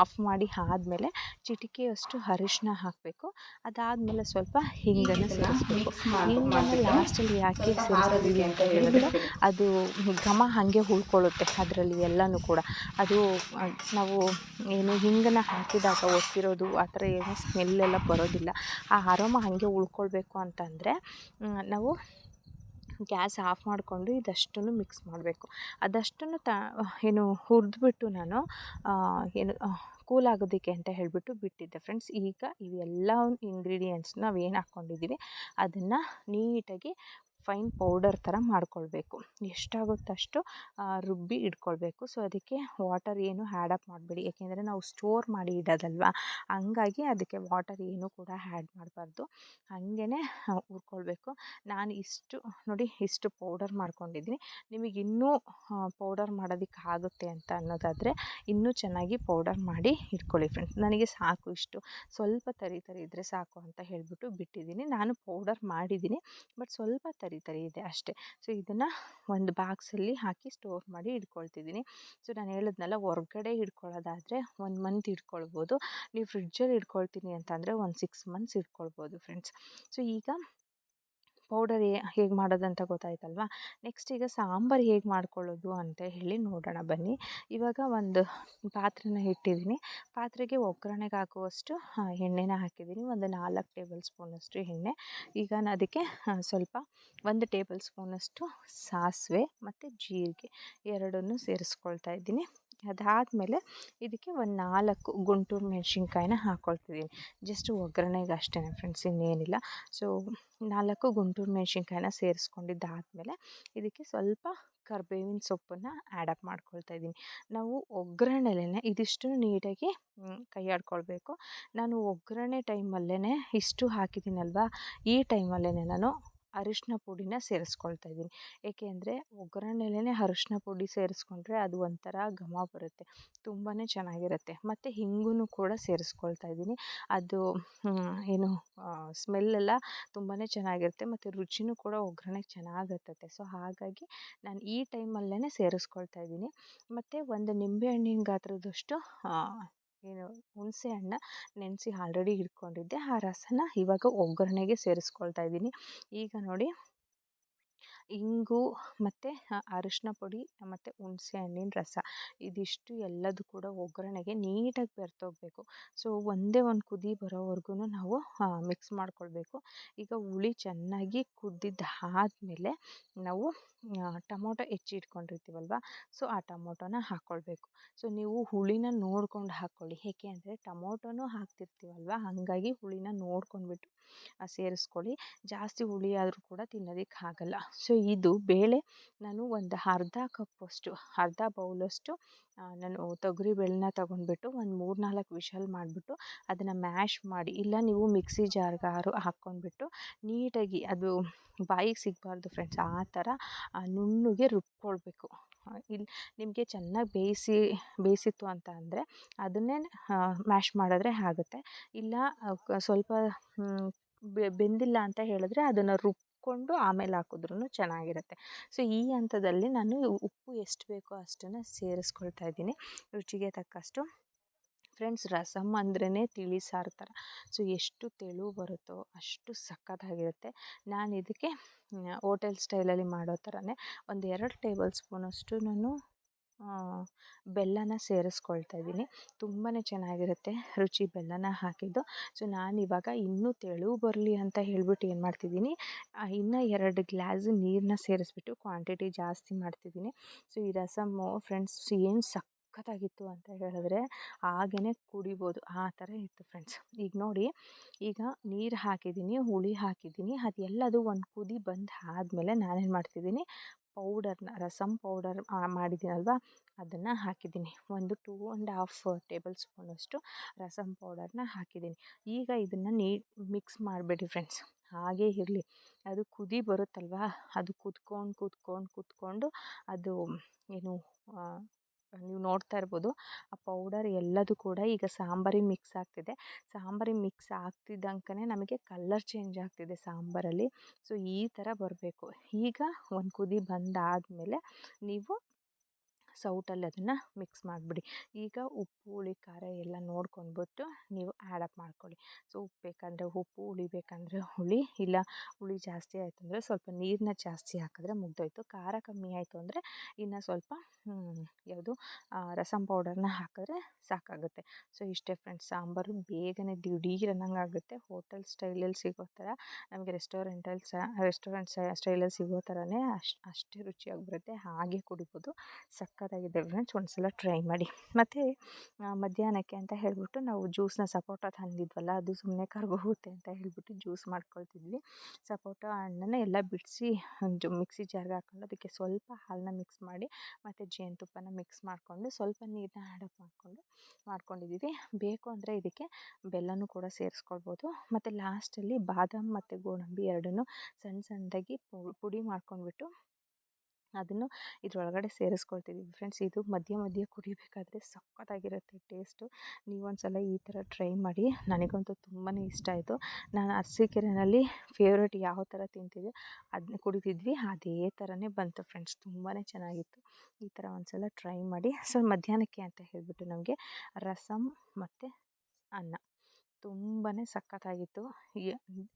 B: ಆಫ್ ಮಾಡಿ ಆದ್ಮೇಲೆ ಚಿಟಿಕೆಯಷ್ಟು ಅರಿಶಿನ ಹಾಕಬೇಕು. ಅದಾದ್ಮೇಲೆ ಸ್ವಲ್ಪ ಹಿಂಗನ್ನು ಸೇರಿಸ್ಬೇಕು ಹಿಂಗನ್ನು
A: ಮಾಡ್ಬಿಟ್ಟು
B: ಲಾಸ್ಟಲ್ಲಿ ಯಾಕೆ ಸೇರಿಸ್ತೀವಿ
A: ಅಂತ
B: ಹೇಳಿದ್ರೆ ಅದು ಘಮ ಹಾಗೆ ಉಳ್ಕೊಳ್ಳುತ್ತೆ ಅದರಲ್ಲಿ ಎಲ್ಲನೂ ಕೂಡ. ಅದು ನಾವು ಏನು ಹಿಂಗನ್ನು ಹಾಕಿದಾಗ ಒತ್ತಿರೋದು ಆ ಥರ ಏನು ಸ್ಮೆಲ್ ಎಲ್ಲ ಬರೋದಿಲ್ಲ. ಆ ಅರೋಮ ಹಾಗೆ ಉಳ್ಕೊಳ್ಬೇಕು ಅಂತಂದರೆ ನಾವು ಗ್ಯಾಸ್ ಆಫ್ ಮಾಡಿಕೊಂಡು ಇದಷ್ಟನ್ನು ಮಿಕ್ಸ್ ಮಾಡಬೇಕು. ಅದಷ್ಟನ್ನು ತ, ಏನು ಹುರಿದ್ಬಿಟ್ಟು ನಾನು ಏನು ಕೂಲ್ ಆಗೋದಕ್ಕೆ ಅಂತ ಹೇಳಿಬಿಟ್ಟು ಬಿಟ್ಟಿದ್ದೆ ಫ್ರೆಂಡ್ಸ್. ಈಗ ಇವೆಲ್ಲ ಇಂಗ್ರೀಡಿಯೆಂಟ್ಸ್ ನಾವು ಏನು ಹಾಕ್ಕೊಂಡಿದ್ದೀವಿ ಅದನ್ನು ನೀಟಾಗಿ ಫೈನ್ ಪೌಡರ್ ಥರ ಮಾಡ್ಕೊಳ್ಬೇಕು. ಎಷ್ಟಾಗುತ್ತೆ ಅಷ್ಟು ರುಬ್ಬಿ ಇಟ್ಕೊಳ್ಬೇಕು. ಸೊ ಅದಕ್ಕೆ ವಾಟರ್ ಏನು ಆ್ಯಡಪ್ ಮಾಡಬೇಡಿ. ಯಾಕೆಂದರೆ ನಾವು ಸ್ಟೋರ್ ಮಾಡಿ ಇಡೋದಲ್ವ? ಹಂಗಾಗಿ ಅದಕ್ಕೆ ವಾಟರ್ ಏನು ಕೂಡ ಆ್ಯಡ್ ಮಾಡಬಾರ್ದು. ಹಾಗೇ ಹುರ್ಕೊಳ್ಬೇಕು. ನಾನು ಇಷ್ಟು, ನೋಡಿ, ಇಷ್ಟು ಪೌಡರ್ ಮಾಡ್ಕೊಂಡಿದ್ದೀನಿ. ನಿಮಗೆ ಇನ್ನೂ ಪೌಡರ್ ಮಾಡೋದಕ್ಕೆ ಆಗುತ್ತೆ ಅಂತ ಅನ್ನೋದಾದರೆ, ಇನ್ನೂ ಚೆನ್ನಾಗಿ ಪೌಡರ್ ಮಾಡಿ ಇಟ್ಕೊಳ್ಳಿ ಫ್ರೆಂಡ್ಸ್ ನನಗೆ ಸಾಕು ಇಷ್ಟು. ಸ್ವಲ್ಪ ತರಿ ತರಿ ಇದ್ದರೆ ಸಾಕು ಅಂತ ಹೇಳಿಬಿಟ್ಟು ಬಿಟ್ಟಿದ್ದೀನಿ. ನಾನು ಪೌಡರ್ ಮಾಡಿದ್ದೀನಿ. ಬಟ್ ಸ್ವಲ್ಪ ತರಿ ತರಿ ಇದೆ ಅಷ್ಟೇ. ಸೊ, ಇದನ್ನು ಒಂದು ಬಾಕ್ಸಲ್ಲಿ ಹಾಕಿ ಸ್ಟೋರ್ ಮಾಡಿ ಇಟ್ಕೊಳ್ತಿದ್ದೀನಿ. ಸೊ, ನಾನು ಹೇಳಿದ್ನಲ್ಲ ಹೊರ್ಗಡೆ ಇಟ್ಕೊಳ್ಳೋದಾದರೆ ಒಂದು ಮಂತ್ ಇಟ್ಕೊಳ್ಬೋದು. ನೀವು ಫ್ರಿಡ್ಜಲ್ಲಿ ಇಟ್ಕೊಳ್ತೀನಿ ಅಂತಂದರೆ ಒಂದು ಸಿಕ್ಸ್ ಮಂತ್ಸ್ ಇಟ್ಕೊಳ್ಬೋದು ಫ್ರೆಂಡ್ಸ್ ಸೊ, ಈಗ ಪೌಡರ್ ಹೇಗೆ ಮಾಡೋದಂತ ಗೊತ್ತಾಯ್ತಲ್ವ? ನೆಕ್ಸ್ಟ್ ಈಗ ಸಾಂಬಾರು ಹೇಗೆ ಮಾಡ್ಕೊಳ್ಳೋದು ಅಂತ ಹೇಳಿ ನೋಡೋಣ ಬನ್ನಿ. ಇವಾಗ ಒಂದು ಪಾತ್ರೆನ ಇಟ್ಟಿದ್ದೀನಿ. ಪಾತ್ರೆಗೆ ಒಗ್ಗರಣೆಗೆ ಹಾಕುವಷ್ಟು ಎಣ್ಣೆನ ಹಾಕಿದ್ದೀನಿ. ಒಂದು ನಾಲ್ಕು ಟೇಬಲ್ ಸ್ಪೂನಷ್ಟು ಎಣ್ಣೆ. ಈಗ ನಾನು ಅದಕ್ಕೆ ಸ್ವಲ್ಪ ಒಂದು ಟೇಬಲ್ ಸ್ಪೂನಷ್ಟು ಸಾಸಿವೆ ಮತ್ತು ಜೀರಿಗೆ ಎರಡನ್ನೂ ಸೇರಿಸ್ಕೊಳ್ತಾ ಇದ್ದೀನಿ. ಅದಾದಮೇಲೆ ಇದಕ್ಕೆ ಒಂದು ನಾಲ್ಕು ಗುಂಟೂರು ಮೆಣಸಿನ್ಕಾಯಿನ ಹಾಕ್ಕೊಳ್ತಿದ್ದೀನಿ ಜಸ್ಟ್ ಒಗ್ಗರಣೆಗೆ ಅಷ್ಟೇ ಫ್ರೆಂಡ್ಸ್ ಇನ್ನೇನಿಲ್ಲ. ಸೊ ನಾಲ್ಕು ಗುಂಟೂರು ಮೆಣಸಿನ್ಕಾಯಿನ ಸೇರಿಸ್ಕೊಂಡಿದ್ದಾದಮೇಲೆ ಇದಕ್ಕೆ ಸ್ವಲ್ಪ ಕರ್ಬೇವಿನ ಸೊಪ್ಪನ್ನು ಆ್ಯಡಪ್ ಮಾಡ್ಕೊಳ್ತಾ ಇದ್ದೀನಿ. ನಾವು ಒಗ್ಗರಣೆಲೇ ಇದಿಷ್ಟು ನೀಟಾಗಿ ಕೈಯಾಡ್ಕೊಳ್ಬೇಕು ನಾನು ಒಗ್ಗರಣೆ ಟೈಮಲ್ಲೇ ಇಷ್ಟು ಹಾಕಿದ್ದೀನಲ್ವಾ? ಈ ಟೈಮಲ್ಲೇ ನಾನು ಅರಿಶಿನ ಪುಡಿನ ಸೇರಿಸ್ಕೊಳ್ತಾ ಇದ್ದೀನಿ. ಏಕೆ ಅಂದರೆ ಒಗ್ಗರಣೆಲೇ ಅರಿಶಿನ ಪುಡಿ ಸೇರಿಸ್ಕೊಂಡ್ರೆ ಅದು ಒಂಥರ ಘಮ ಬರುತ್ತೆ ತುಂಬಾ ಚೆನ್ನಾಗಿರುತ್ತೆ. ಮತ್ತು ಹಿಂಗೂ ಕೂಡ ಸೇರಿಸ್ಕೊಳ್ತಾ ಇದ್ದೀನಿ. ಅದು ಏನು ಸ್ಮೆಲ್ಲೆಲ್ಲ ತುಂಬಾ ಚೆನ್ನಾಗಿರುತ್ತೆ ಮತ್ತು ರುಚಿನೂ ಕೂಡ ಒಗ್ಗರಣೆ ಚೆನ್ನಾಗಿ ಸೊ ಹಾಗಾಗಿ ನಾನು ಈ ಟೈಮಲ್ಲೇ ಸೇರಿಸ್ಕೊಳ್ತಾ ಇದ್ದೀನಿ. ಮತ್ತು ಒಂದು ನಿಂಬೆ ಹಣ್ಣಿನ ಗಾತ್ರದಷ್ಟು ಏನು ಹುಣಸೆ ಹಣ್ಣ ನೆನೆಸಿ ಆಲ್ರೆಡಿ ಇಟ್ಕೊಂಡಿದ್ದೆ ಆ ರಸನ ಇವಾಗ ಒಗ್ಗರಣೆಗೆ ಸೇರಿಸ್ಕೊಳ್ತಾ ಇದ್ದೀನಿ. ಈಗ ನೋಡಿ ಇಂಗು ಮತ್ತು ಅರಿಶಿನ ಪುಡಿ, ಮತ್ತು ಹುಣಸೆ ಹಣ್ಣಿನ ರಸ. ಇದಿಷ್ಟು ಎಲ್ಲದು ಕೂಡ ಒಗ್ಗರಣೆಗೆ ನೀಟಾಗಿ ಬೆರೆತೋಗ್ಬೇಕು ಸೊ, ಒಂದೇ ಒಂದು ಕುದಿ ಬರೋವರೆಗೂ ನಾವು ಮಿಕ್ಸ್ ಮಾಡಿಕೊಳ್ಬೇಕು. ಈಗ ಹುಳಿ ಚೆನ್ನಾಗಿ ಕುದ್ದಿದ್ದು ಆದ್ಮೇಲೆ ನಾವು ಟೊಮೊಟೊ ಹೆಚ್ಚಿಟ್ಕೊಂಡಿರ್ತೀವಲ್ವ? ಸೊ, ಆ ಟೊಮೊಟೊನ ಹಾಕ್ಕೊಳ್ಬೇಕು ಸೊ, ನೀವು ಹುಳಿನ ನೋಡ್ಕೊಂಡು ಹಾಕ್ಕೊಳ್ಳಿ ಏಕೆ ಅಂದರೆ ಟೊಮೊಟೊನೂ ಹಾಕ್ತಿರ್ತೀವಲ್ವ? ಹಾಗಾಗಿ ಹುಳಿನ ನೋಡ್ಕೊಂಡ್ಬಿಟ್ಟು ಸೇರಿಸ್ಕೊಳ್ಳಿ. ಜಾಸ್ತಿ ಹುಳಿ ಆದರೂ ಕೂಡ ತಿನ್ನೋದಕ್ಕೆ ಆಗಲ್ಲ ಸೊ ಇದು ಬೇಳೆ, ನಾನು ಒಂದು ಅರ್ಧ ಕಪ್ಪಷ್ಟು ಅರ್ಧ ಬೌಲಷ್ಟು ನಾನು ತೊಗರಿ ಬೇಳೆನ ತೊಗೊಂಡ್ಬಿಟ್ಟು ಒಂದು ಮೂರು ನಾಲ್ಕು ವಿಶಲ್ ಮಾಡಿಬಿಟ್ಟು ಅದನ್ನು ಮ್ಯಾಶ್ ಮಾಡಿ, ಇಲ್ಲ ನೀವು ಮಿಕ್ಸಿ ಜಾರ್ಗಾರು ಹಾಕ್ಕೊಂಡ್ಬಿಟ್ಟು ನೀಟಾಗಿ ಅದು ಬಾಯಿಗೆ ಸಿಗಬಾರ್ದು ಫ್ರೆಂಡ್ಸ್ ಆ ಥರ ನುಣ್ಣಗೆ ರುಬ್ಕೊಳ್ಬೇಕು. ಇಲ್ಲಿ ನಿಮಗೆ ಚೆನ್ನಾಗಿ ಬೇಯಿಸಿ, ಬೇಯಿಸಿತ್ತು ಅಂತ ಅಂದರೆ ಅದನ್ನೇ ಮ್ಯಾಶ್ ಮಾಡಿದ್ರೆ ಆಗುತ್ತೆ. ಇಲ್ಲ ಸ್ವಲ್ಪ ಬೆಂದಿಲ್ಲ ಅಂತ ಹೇಳಿದ್ರೆ ಅದನ್ನು ರುಬ್ಕೊಂಡು ಆಮೇಲೆ ಹಾಕಿದ್ರೂ ಚೆನ್ನಾಗಿರುತ್ತೆ. ಸೊ, ಈ ಹಂತದಲ್ಲಿ ನಾನು ಉಪ್ಪು ಎಷ್ಟು ಬೇಕೋ ಅಷ್ಟನ್ನು ಸೇರಿಸ್ಕೊಳ್ತಾ ಇದ್ದೀನಿ. ರುಚಿಗೆ ತಕ್ಕಷ್ಟು ಫ್ರೆಂಡ್ಸ್ ರಸಮ್ ಅಂದ್ರೇ ತಿಳಿ ಸಾರು ಥರ ಸೊ, ಎಷ್ಟು ತೆಳು ಬರುತ್ತೋ ಅಷ್ಟು ಸಕ್ಕತ್ತಾಗಿರುತ್ತೆ ನಾನು ಇದಕ್ಕೆ ಹೋಟೆಲ್ ಸ್ಟೈಲಲ್ಲಿ ಮಾಡೋ ಥರನೇ ಒಂದು ಎರಡು ಟೇಬಲ್ ಸ್ಪೂನಷ್ಟು ನಾನು ಬೆಲ್ಲನ ಸೇರಿಸ್ಕೊಳ್ತಾ ಇದ್ದೀನಿ. ತುಂಬಾ ಚೆನ್ನಾಗಿರುತ್ತೆ. ರುಚಿ ಬೆಲ್ಲನ ಹಾಕಿದ್ದು. ಸೊ ಇವಾಗ ಇನ್ನೂ ತೆಳು ಬರಲಿ ಅಂತ ಹೇಳ್ಬಿಟ್ಟು ಏನು ಮಾಡ್ತಿದ್ದೀನಿ ಇನ್ನು ಎರಡು ಗ್ಲಾಸ್ ನೀರನ್ನ ಸೇರಿಸ್ಬಿಟ್ಟು ಕ್ವಾಂಟಿಟಿ ಜಾಸ್ತಿ ಮಾಡ್ತಿದ್ದೀನಿ. ಸೊ, ಈ ರಸಮ್ಮು ಫ್ರೆಂಡ್ಸ್ ಏನು ಸಖತ್ತಾಗಿತ್ತು ಅಂತ ಹೇಳಿದ್ರೆ ಹಾಗೇ ಕುಡಿಬೋದು. ಆ ಥರ ಇತ್ತು ಫ್ರೆಂಡ್ಸ್. ಈಗ ನೋಡಿ, ಈಗ ನೀರು ಹಾಕಿದ್ದೀನಿ, ಹುಳಿ ಹಾಕಿದ್ದೀನಿ. ಅದೆಲ್ಲದು ಒಂದು ಕುದಿ ಬಂದು ಆದಮೇಲೆ ನಾನೇನು ಮಾಡ್ತಿದ್ದೀನಿ ಪೌಡರ್ನ ರಸಮ್ ಪೌಡರ್ ಮಾಡಿದ್ದೀನಲ್ವ? ಅದನ್ನು ಹಾಕಿದ್ದೀನಿ. ಒಂದು ಟೂ ಆ್ಯಂಡ್ ಹಾಫ್ ಟೇಬಲ್ ಸ್ಪೂನಷ್ಟು ರಸಮ್ ಪೌಡರ್ನ ಹಾಕಿದ್ದೀನಿ. ಈಗ ಇದನ್ನು ನೀ ಮಿಕ್ಸ್ ಮಾಡಬೇಡಿ ಫ್ರೆಂಡ್ಸ್ ಹಾಗೇ ಇರಲಿ. ಅದು ಕುದಿ ಬರುತ್ತಲ್ವಾ? ಅದು ಕುದ್ಕೊಂಡು ಕುದ್ಕೊಂಡು ಕುದ್ಕೊಂಡು ಅದು, ಏನು ನೀವು ನೋಡ್ತಾ ಇರ್ಬೋದು. ಆ ಪೌಡರ್ ಎಲ್ಲದೂ ಕೂಡ ಈಗ ಸಾಂಬಾರಿಗೆ ಮಿಕ್ಸ್ ಆಗ್ತಿದೆ. ಸಾಂಬಾರಿಗೆ ಮಿಕ್ಸ್ ಆಗ್ತಿದ್ದಂಗೆ ನಮಗೆ ಕಲ್ಲರ್ ಚೇಂಜ್ ಆಗ್ತಿದೆ ಸಾಂಬಾರಲ್ಲಿ. ಸೊ ಈ ಥರ ಬರಬೇಕು. ಈಗ ಒಂದು ಕುದಿ ಬಂದಾದಮೇಲೆ ನೀವು ಸೌಟಲ್ಲಿ ಅದನ್ನು ಮಿಕ್ಸ್ ಮಾಡಿಬಿಡಿ. ಈಗ ಉಪ್ಪು, ಹುಳಿ, ಖಾರ ಎಲ್ಲ ನೋಡ್ಕೊಂಡ್ಬಿಟ್ಟು ನೀವು ಆ್ಯಡಪ್ ಮಾಡ್ಕೊಳ್ಳಿ. ಸೊ, ಉಪ್ಪು ಬೇಕಂದರೆ ಉಪ್ಪು, ಹುಳಿ ಬೇಕಂದರೆ ಹುಳಿ, ಇಲ್ಲ ಹುಳಿ ಜಾಸ್ತಿ ಆಯಿತು ಅಂದರೆ ಸ್ವಲ್ಪ ನೀರನ್ನ ಜಾಸ್ತಿ ಹಾಕಿದ್ರೆ ಮುಗ್ದೋಯ್ತು. ಖಾರ ಕಮ್ಮಿ ಆಯಿತು ಅಂದರೆ ಇನ್ನು ಸ್ವಲ್ಪ ಯಾವುದು ರಸಂ ಪೌಡರ್ನ ಹಾಕಿದ್ರೆ ಸಾಕಾಗುತ್ತೆ. ಸೊ, ಇಷ್ಟೇ ಫ್ರೆಂಡ್ಸ್ ಸಾಂಬಾರು ಬೇಗನೆ ದಿಢೀರ್ ಅನ್ನಂಗೆ ಆಗುತ್ತೆ. ಹೋಟೆಲ್ ಸ್ಟೈಲಲ್ಲಿ ಸಿಗೋ ಥರ, ನಮಗೆ ರೆಸ್ಟೋರೆಂಟಲ್ಲಿ ಸಹ ರೆಸ್ಟೋರೆಂಟ್ ಸ್ಟೈಲಲ್ಲಿ ಸಿಗೋ ಥರನೇ ಅಷ್ಟು ಅಷ್ಟೇ ರುಚಿಯಾಗಿ ಬರುತ್ತೆ. ಹಾಗೆ ಕುಡಿಬೋದು. ಸಕ್ಕತ್ತಾಗಿದೆ ಫ್ರೆಂಡ್ಸ್ ಒಂದು ಸಲ ಟ್ರೈ ಮಾಡಿ. ಮತ್ತು ಮಧ್ಯಾಹ್ನಕ್ಕೆ ಅಂತ ಹೇಳಿಬಿಟ್ಟು ನಾವು ಜ್ಯೂಸನ್ನ ಸಪೋಟ ತಂದಿದ್ವಲ್ಲ, ಅದು ಸುಮ್ಮನೆ ಕರ್ಗೋಗುತ್ತೆ ಅಂತ ಹೇಳಿಬಿಟ್ಟು ಜ್ಯೂಸ್ ಮಾಡ್ಕೊಳ್ತಿದ್ವಿ. ಸಪೋಟ ಹಣ್ಣನ್ನ ಎಲ್ಲ ಬಿಡಿಸಿ ಮಿಕ್ಸಿ ಜಾರ್ಗೆ ಹಾಕೊಂಡು ಅದಕ್ಕೆ ಸ್ವಲ್ಪ ಹಾಲನ್ನ ಮಿಕ್ಸ್ ಮಾಡಿ, ಮತ್ತು ಜೇನುತುಪ್ಪನ ಮಿಕ್ಸ್ ಮಾಡಿಕೊಂಡು, ಸ್ವಲ್ಪ ನೀರನ್ನ ಆ್ಯಡಪ್ ಮಾಡಿಕೊಂಡು ಮಾಡ್ಕೊಂಡಿದ್ದೀವಿ. ಬೇಕು ಅಂದರೆ ಇದಕ್ಕೆ ಬೆಲ್ಲನೂ ಕೂಡ ಸೇರಿಸ್ಕೊಳ್ಬೋದು. ಮತ್ತು ಲಾಸ್ಟಲ್ಲಿ ಬಾದಾಮಿ ಮತ್ತು ಗೋಡಂಬಿ ಎರಡನ್ನೂ ಸಣ್ಣ ಸಣ್ಣದಾಗಿ ಪುಡಿ ಮಾಡ್ಕೊಂಡ್ಬಿಟ್ಟು ಅದನ್ನು ಇದರೊಳಗಡೆ ಸೇರಿಸ್ಕೊಳ್ತಿದ್ದೀವಿ ಫ್ರೆಂಡ್ಸ್ ಇದು ಮಧ್ಯೆ ಮಧ್ಯೆ ಕುಡಿಬೇಕಾದ್ರೆ ಸಕ್ಕತ್ತಾಗಿರುತ್ತೆ ಟೇಸ್ಟು ನೀವೊಂದು ಸಲ ಈ ಥರ ಟ್ರೈ ಮಾಡಿ. ನನಗಂತೂ ತುಂಬಾ ಇಷ್ಟ ಆಯಿತು. ನಾನು ಅರಸೀಕೆರೆಯಲ್ಲಿ ಫೇವ್ರೇಟ್ ಯಾವ ಥರ ತಿಂತಿದ್ದೆ ಅದನ್ನ ಕುಡಿತಿದ್ವಿ. ಅದೇ ಥರನೇ ಬಂತು ಫ್ರೆಂಡ್ಸ್ ತುಂಬಾ ಚೆನ್ನಾಗಿತ್ತು. ಈ ಥರ ಒಂದ್ಸಲ ಟ್ರೈ ಮಾಡಿ. ಸೊ ಮಧ್ಯಾಹ್ನಕ್ಕೆ ಅಂತ ಹೇಳಿಬಿಟ್ಟು ನಮಗೆ ರಸಮ್ ಮತ್ತು ಅನ್ನ. ತುಂಬಾ ಸಕ್ಕತ್ತಾಗಿತ್ತು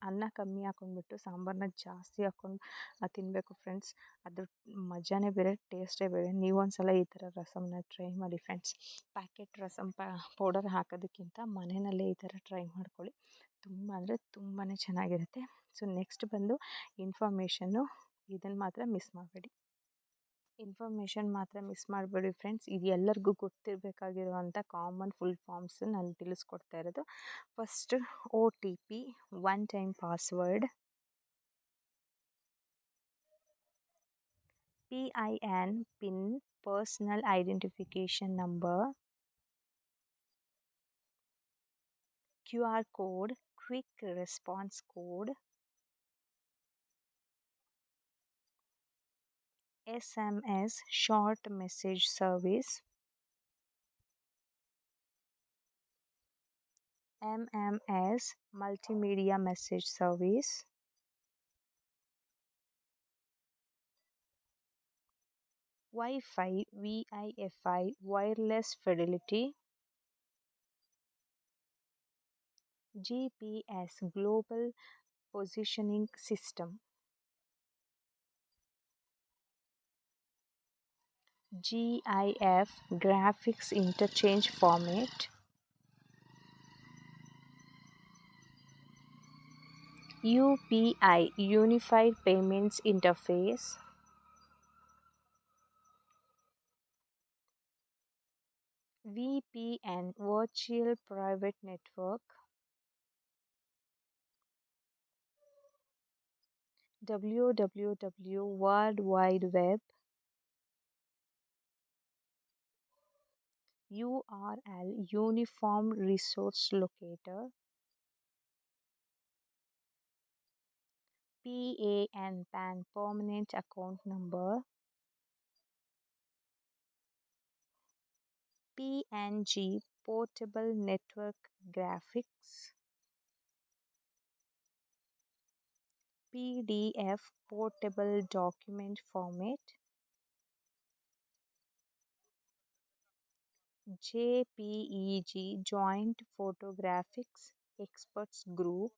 B: ಅನ್ನ ಕಮ್ಮಿ ಹಾಕ್ಕೊಂಡ್ಬಿಟ್ಟು ಸಾಂಬಾರನ್ನ ಜಾಸ್ತಿ ಹಾಕ್ಕೊಂಡು ತಿನ್ನಬೇಕು ಫ್ರೆಂಡ್ಸ್. ಅದ್ರ ಮಜಾನೇ ಬೇರೆ, ಟೇಸ್ಟೇ ಬೇರೆ. ನೀವು ಸಲ ಈ ಥರ ರಸಮನ್ನ ಟ್ರೈ ಮಾಡಿ ಫ್ರೆಂಡ್ಸ್. ಪ್ಯಾಕೆಟ್ ರಸಮ್ ಪೌಡರ್ ಹಾಕೋದಕ್ಕಿಂತ ಮನೆಯಲ್ಲೇ ಈ ಥರ ಟ್ರೈ ಮಾಡ್ಕೊಳ್ಳಿ. ತುಂಬ ಅಂದರೆ ತುಂಬಾ ಚೆನ್ನಾಗಿರುತ್ತೆ. ಸೊ, ನೆಕ್ಸ್ಟ್ ಬಂದು ಇನ್ಫಾರ್ಮೇಷನ್ನು ಇದನ್ನು ಮಾತ್ರ ಮಿಸ್ ಮಾಡಬೇಡಿ. ಇನ್ಫಾರ್ಮೇಷನ್ ಮಾತ್ರ ಮಿಸ್ ಮಾಡಬೇಡಿ ಫ್ರೆಂಡ್ಸ್ ಇದು ಎಲ್ಲರಿಗೂ ಗೊತ್ತಿರಬೇಕಾಗಿರುವಂಥ ಕಾಮನ್ ಫುಲ್ ಫಾರ್ಮ್ಸ್ ನಾನು ತಿಳಿಸ್ಕೊಡ್ತಾ ಇರೋದು. First O T P one time password P I N pin personal identification number Q R code quick response code SMS short message service, MMS multimedia message service, Wi-Fi VIFI wireless fidelity, GPS global positioning system. GIF graphics interchange format. UPI Unified Payments Interface. VPN Virtual Private Network. Www world wide web. URL Uniform Resource Locator PAN PAN Permanent Account Number PNG Portable Network Graphics PDF Portable Document Format JPEG Joint Photographics Experts Group.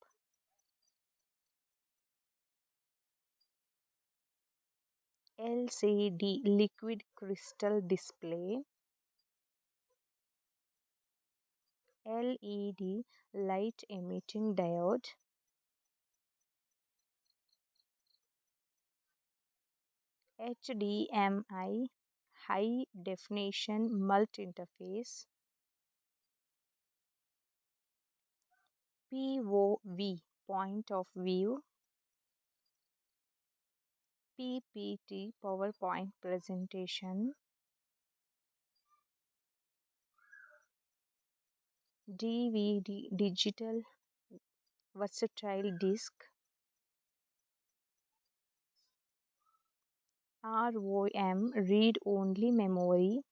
B: LCD liquid crystal display. LED light emitting diode. HDMI high definition mult interface POV point of view. PPT PowerPoint presentation. DVD digital versatile disk. ROM read only memory.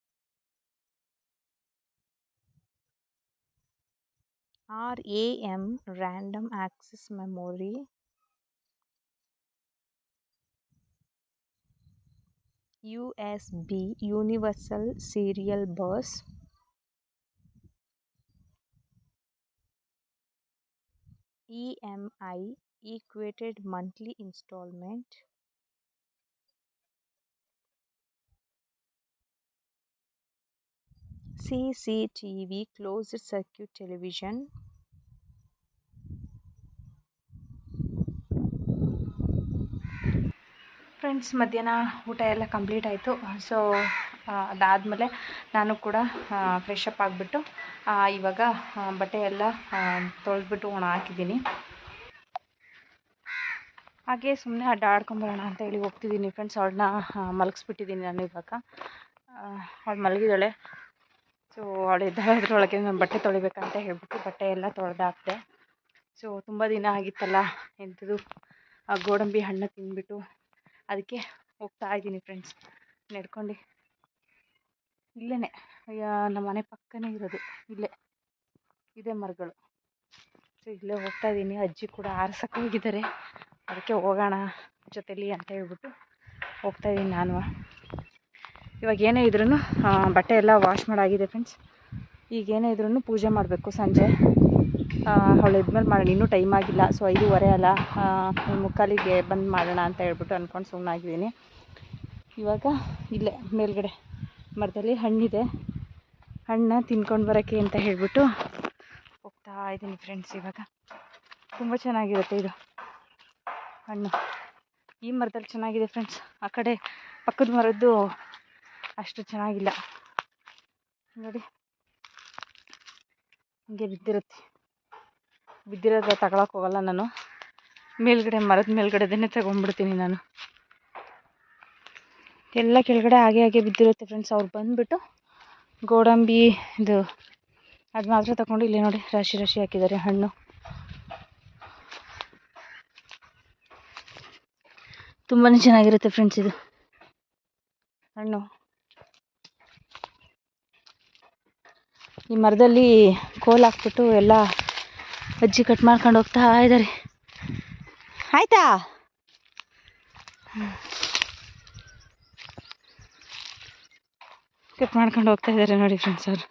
B: RAM random access memory. USB universal serial bus. EMI equated monthly installment. H D M I high definition multimedia interface P O V point of view P P T power point presentation D V D digital versatile disc R O M read only memory R A M random access memory U S B universal serial bus E M I equated monthly installment C C T V closed circuit television
A: friends ಮಧ್ಯಾಹ್ನ ಊಟ ಎಲ್ಲ complete ಆಯಿತು. So ಅದಾದಮೇಲೆ ನಾನು ಕೂಡ fresh up ಆಗಿಬಿಟ್ಟು ಇವಾಗ ಬಟ್ಟೆ ಎಲ್ಲ ತೊಳೆದ್ಬಿಟ್ಟು ಒಣ ಹಾಕಿದ್ದೀನಿ. ಹಾಗೆ ಸುಮ್ಮನೆ ಅಡ್ಡಾಡ್ಕೊಂಬರೋಣ ಅಂತ ಹೇಳಿ ಹೋಗ್ತಿದ್ದೀನಿ ಫ್ರೆಂಡ್ಸ್ ಅವಳನ್ನ ಮಲಗಿಸ್ಬಿಟ್ಟಿದ್ದೀನಿ ನಾನು ಇವಾಗ. ಅವಳು ಮಲಗಿದ್ದಾಳೆ. ಸೊ ಅವಳು ಅದರೊಳಗೆ ನಾನು ಬಟ್ಟೆ ತೊಳಿಬೇಕಂತ ಹೇಳ್ಬಿಟ್ಟು ಬಟ್ಟೆ ಎಲ್ಲ ತೊಳೆದಾಕ್ದೆ. ಸೊ ತುಂಬ ದಿನ ಆಗಿತ್ತಲ್ಲ ಆ ಗೋಡಂಬಿ ಹಣ್ಣು ತಿಂದ್ಬಿಟ್ಟು ಅದಕ್ಕೆ ಹೋಗ್ತಾ ಇದ್ದೀನಿ ಫ್ರೆಂಡ್ಸ್ ನಡ್ಕೊಂಡು. ಇಲ್ಲೇ ನಮ್ಮ ಮನೆ ಪಕ್ಕನೇ ಇರೋದು, ಇಲ್ಲೇ. ಇದೇ ಮರಗಳು. ಸೊ ಇಲ್ಲೇ ಹೋಗ್ತಾ ಇದ್ದೀನಿ. ಅಜ್ಜಿ ಕೂಡ ಆರ್ಸಕ್ಕೆ ಹೋಗಿದ್ದಾರೆ. ಅದಕ್ಕೆ ಹೋಗೋಣ ಜೊತೆಲಿ ಅಂತ ಹೇಳ್ಬಿಟ್ಟು ಹೋಗ್ತಾ ಇದ್ದೀನಿ ನಾನು. ಇವಾಗ ಏನೇ ಇದ್ರೂ ಬಟ್ಟೆ ಎಲ್ಲ ವಾಶ್ ಮಾಡಾಗಿದೆ ಫ್ರೆಂಡ್ಸ್ ಈಗ ಏನೇ ಇದ್ರೂ ಪೂಜೆ ಮಾಡಬೇಕು ಸಂಜೆ. ಅವಳು ಇದ್ಮೇಲೆ ಮಾಡೋಣ ಇನ್ನೂ ಟೈಮ್ ಆಗಿಲ್ಲ ಸೊ ಐದೂವರೆ ಅಲ್ಲ. ಮುಕ್ಕಾಲಿಗೆ ಬಂದು ಮಾಡೋಣ ಅಂತ ಹೇಳ್ಬಿಟ್ಟು ಅಂದ್ಕೊಂಡು ಸುಮ್ಮನಾಗಿದ್ದೀನಿ ಇವಾಗ ಇಲ್ಲೇ, ಮೇಲ್ಗಡೆ. ಮರದಲ್ಲಿ ಹಣ್ಣಿದೆ. ಹಣ್ಣು ತಿನ್ಕೊಂಡು ಬರೋಕ್ಕೆ ಅಂತ ಹೇಳ್ಬಿಟ್ಟು ಹೋಗ್ತಾ ಇದ್ದೀನಿ ಫ್ರೆಂಡ್ಸ್ ಇವಾಗ. ತುಂಬ ಚೆನ್ನಾಗಿರುತ್ತೆ ಇದು ಹಣ್ಣು. ಈ ಮರದಲ್ಲಿ ಚೆನ್ನಾಗಿದೆ ಫ್ರೆಂಡ್ಸ್ ಆ ಕಡೆ ಪಕ್ಕದ ಮರದ್ದು ಅಷ್ಟು ಚೆನ್ನಾಗಿಲ್ಲ. ನೋಡಿ. ಹಿಂಗೆ ಬಿದ್ದಿರುತ್ತೆ. ಬಿದ್ದಿರೋದ ತಗೊಳಕ್ಕೆ ಹೋಗಲ್ಲ ನಾನು. ಮೇಲ್ಗಡೆ, ಮರದ ಮೇಲ್ಗಡೆದೇ ತಗೊಂಡ್ಬಿಡ್ತೀನಿ ನಾನು. ಎಲ್ಲ ಕೆಳಗಡೆ ಹಾಗೆ ಹಾಗೆ ಬಿದ್ದಿರುತ್ತೆ ಫ್ರೆಂಡ್ಸ್ ಅವ್ರು ಬಂದುಬಿಟ್ಟು ಗೋಡಂಬಿ ಇದು ಅದು ಮಾತ್ರ ತಗೊಂಡು ಇಲ್ಲಿ ನೋಡಿ ರಾಶಿ ರಾಶಿ ಹಾಕಿದ್ದಾರೆ ಹಣ್ಣು. ತುಂಬಾ ಚೆನ್ನಾಗಿರುತ್ತೆ ಫ್ರೆಂಡ್ಸ್ ಇದು ಹಣ್ಣು. ಈ ಮರದಲ್ಲಿ ಕೋಲ್ ಹಾಕ್ಬಿಟ್ಟು ಎಲ್ಲ ಅಜ್ಜಿ ಕಟ್ ಮಾಡ್ಕೊಂಡು ಹೋಗ್ತಾ ಇದ್ದಾರೆ. ಆಯ್ತಾ? ಕಟ್ ಮಾಡ್ಕೊಂಡು ಹೋಗ್ತಾ ಇದ್ದಾರೆ ನೋಡಿ ಫ್ರೆಂಡ್ಸ್ ಅವರು.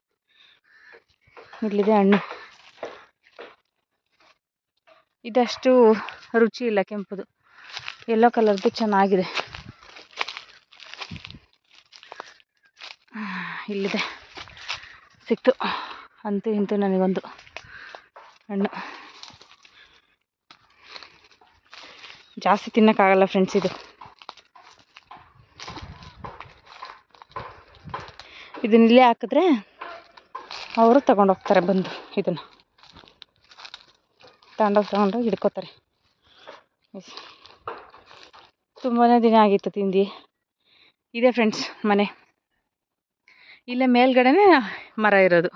A: ಇಲ್ಲಿದೆ ಹಣ್ಣು. ಇದಷ್ಟು ರುಚಿ ಇಲ್ಲ ಕೆಂಪುದು. ಎಲ್ಲೋ ಕಲರ್ದು ಚೆನ್ನಾಗಿದೆ. ಇಲ್ಲಿದೆ. ಸಿಕ್ತು. ಅಂತೂ ಇಂತೂ ನನಗೊಂದು ಹಣ್ಣು. ಜಾಸ್ತಿ ತಿನ್ನೋಕ್ಕಾಗಲ್ಲ ಫ್ರೆಂಡ್ಸ್ ಇದು. ಇದನ್ನ ಇಲ್ಲೇ ಹಾಕಿದ್ರೆ ಅವರು ತಗೊಂಡೋಗ್ತಾರೆ ಬಂದು ಇದನ್ನು. ತಗೊಂಡೋಗಿ ತಗೊಂಡೋಗಿ ಹಿಡ್ಕೋತಾರೆ. ತುಂಬಾ ದಿನ ಆಗಿತ್ತು ತಿಂದು ಇದೆ ಫ್ರೆಂಡ್ಸ್ ಮನೆ. ಇಲ್ಲೇ ಮೇಲ್ಗಡೆನೆ ಮರ ಇರೋದು.